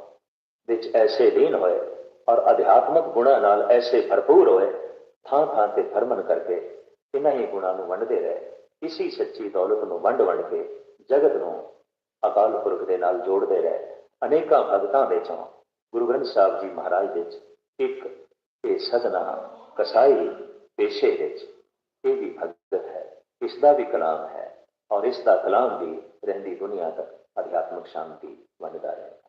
ਵਿੱਚ ਐਸੇ ਲੀਨ ਹੋਏ ਔਰ ਅਧਿਆਤਮਕ ਗੁਣਾ ਨਾਲ ਐਸੇ ਭਰਪੂਰ ਹੋਏ, ਥਾਂ ਥਾਂ ਤੇ ਭਰਮਨ ਕਰਕੇ ਇਹਨਾਂ ਹੀ ਗੁਣਾਂ ਨੂੰ ਵੰਡਦੇ ਰਹੇ। ਇਸੀ ਸੱਚੀ ਦੌਲਤ ਨੂੰ ਵੰਡ ਵੰਡ ਕੇ ਜਗਤ ਨੂੰ ਅਕਾਲ ਪੁਰਖ ਦੇ ਨਾਲ ਜੋੜਦੇ ਰਹੇ। ਅਨੇਕਾਂ ਭਗਤਾਂ ਵਿੱਚੋਂ ਗੁਰੂ ਗ੍ਰੰਥ ਸਾਹਿਬ ਜੀ ਮਹਾਰਾਜ ਵਿੱਚ ਇੱਕ ਇਹ ਸਜਣਾ, ਕਸਾਈ ਪੇਸ਼ੇ ਵਿੱਚ ਇਹ ਵੀ ਭਗਤ ਹੈ, ਇਸ ਦਾ ਵੀ ਕਲਾਮ ਹੈ ਔਰ ਇਸ ਦਾ ਕਲਾਮ ਵੀ ਰਹਿੰਦੀ ਦੁਨੀਆ ਤੱਕ ਅਧਿਆਤਮਿਕ ਸ਼ਾਂਤੀ ਵੰਡਦਾ ਹੈ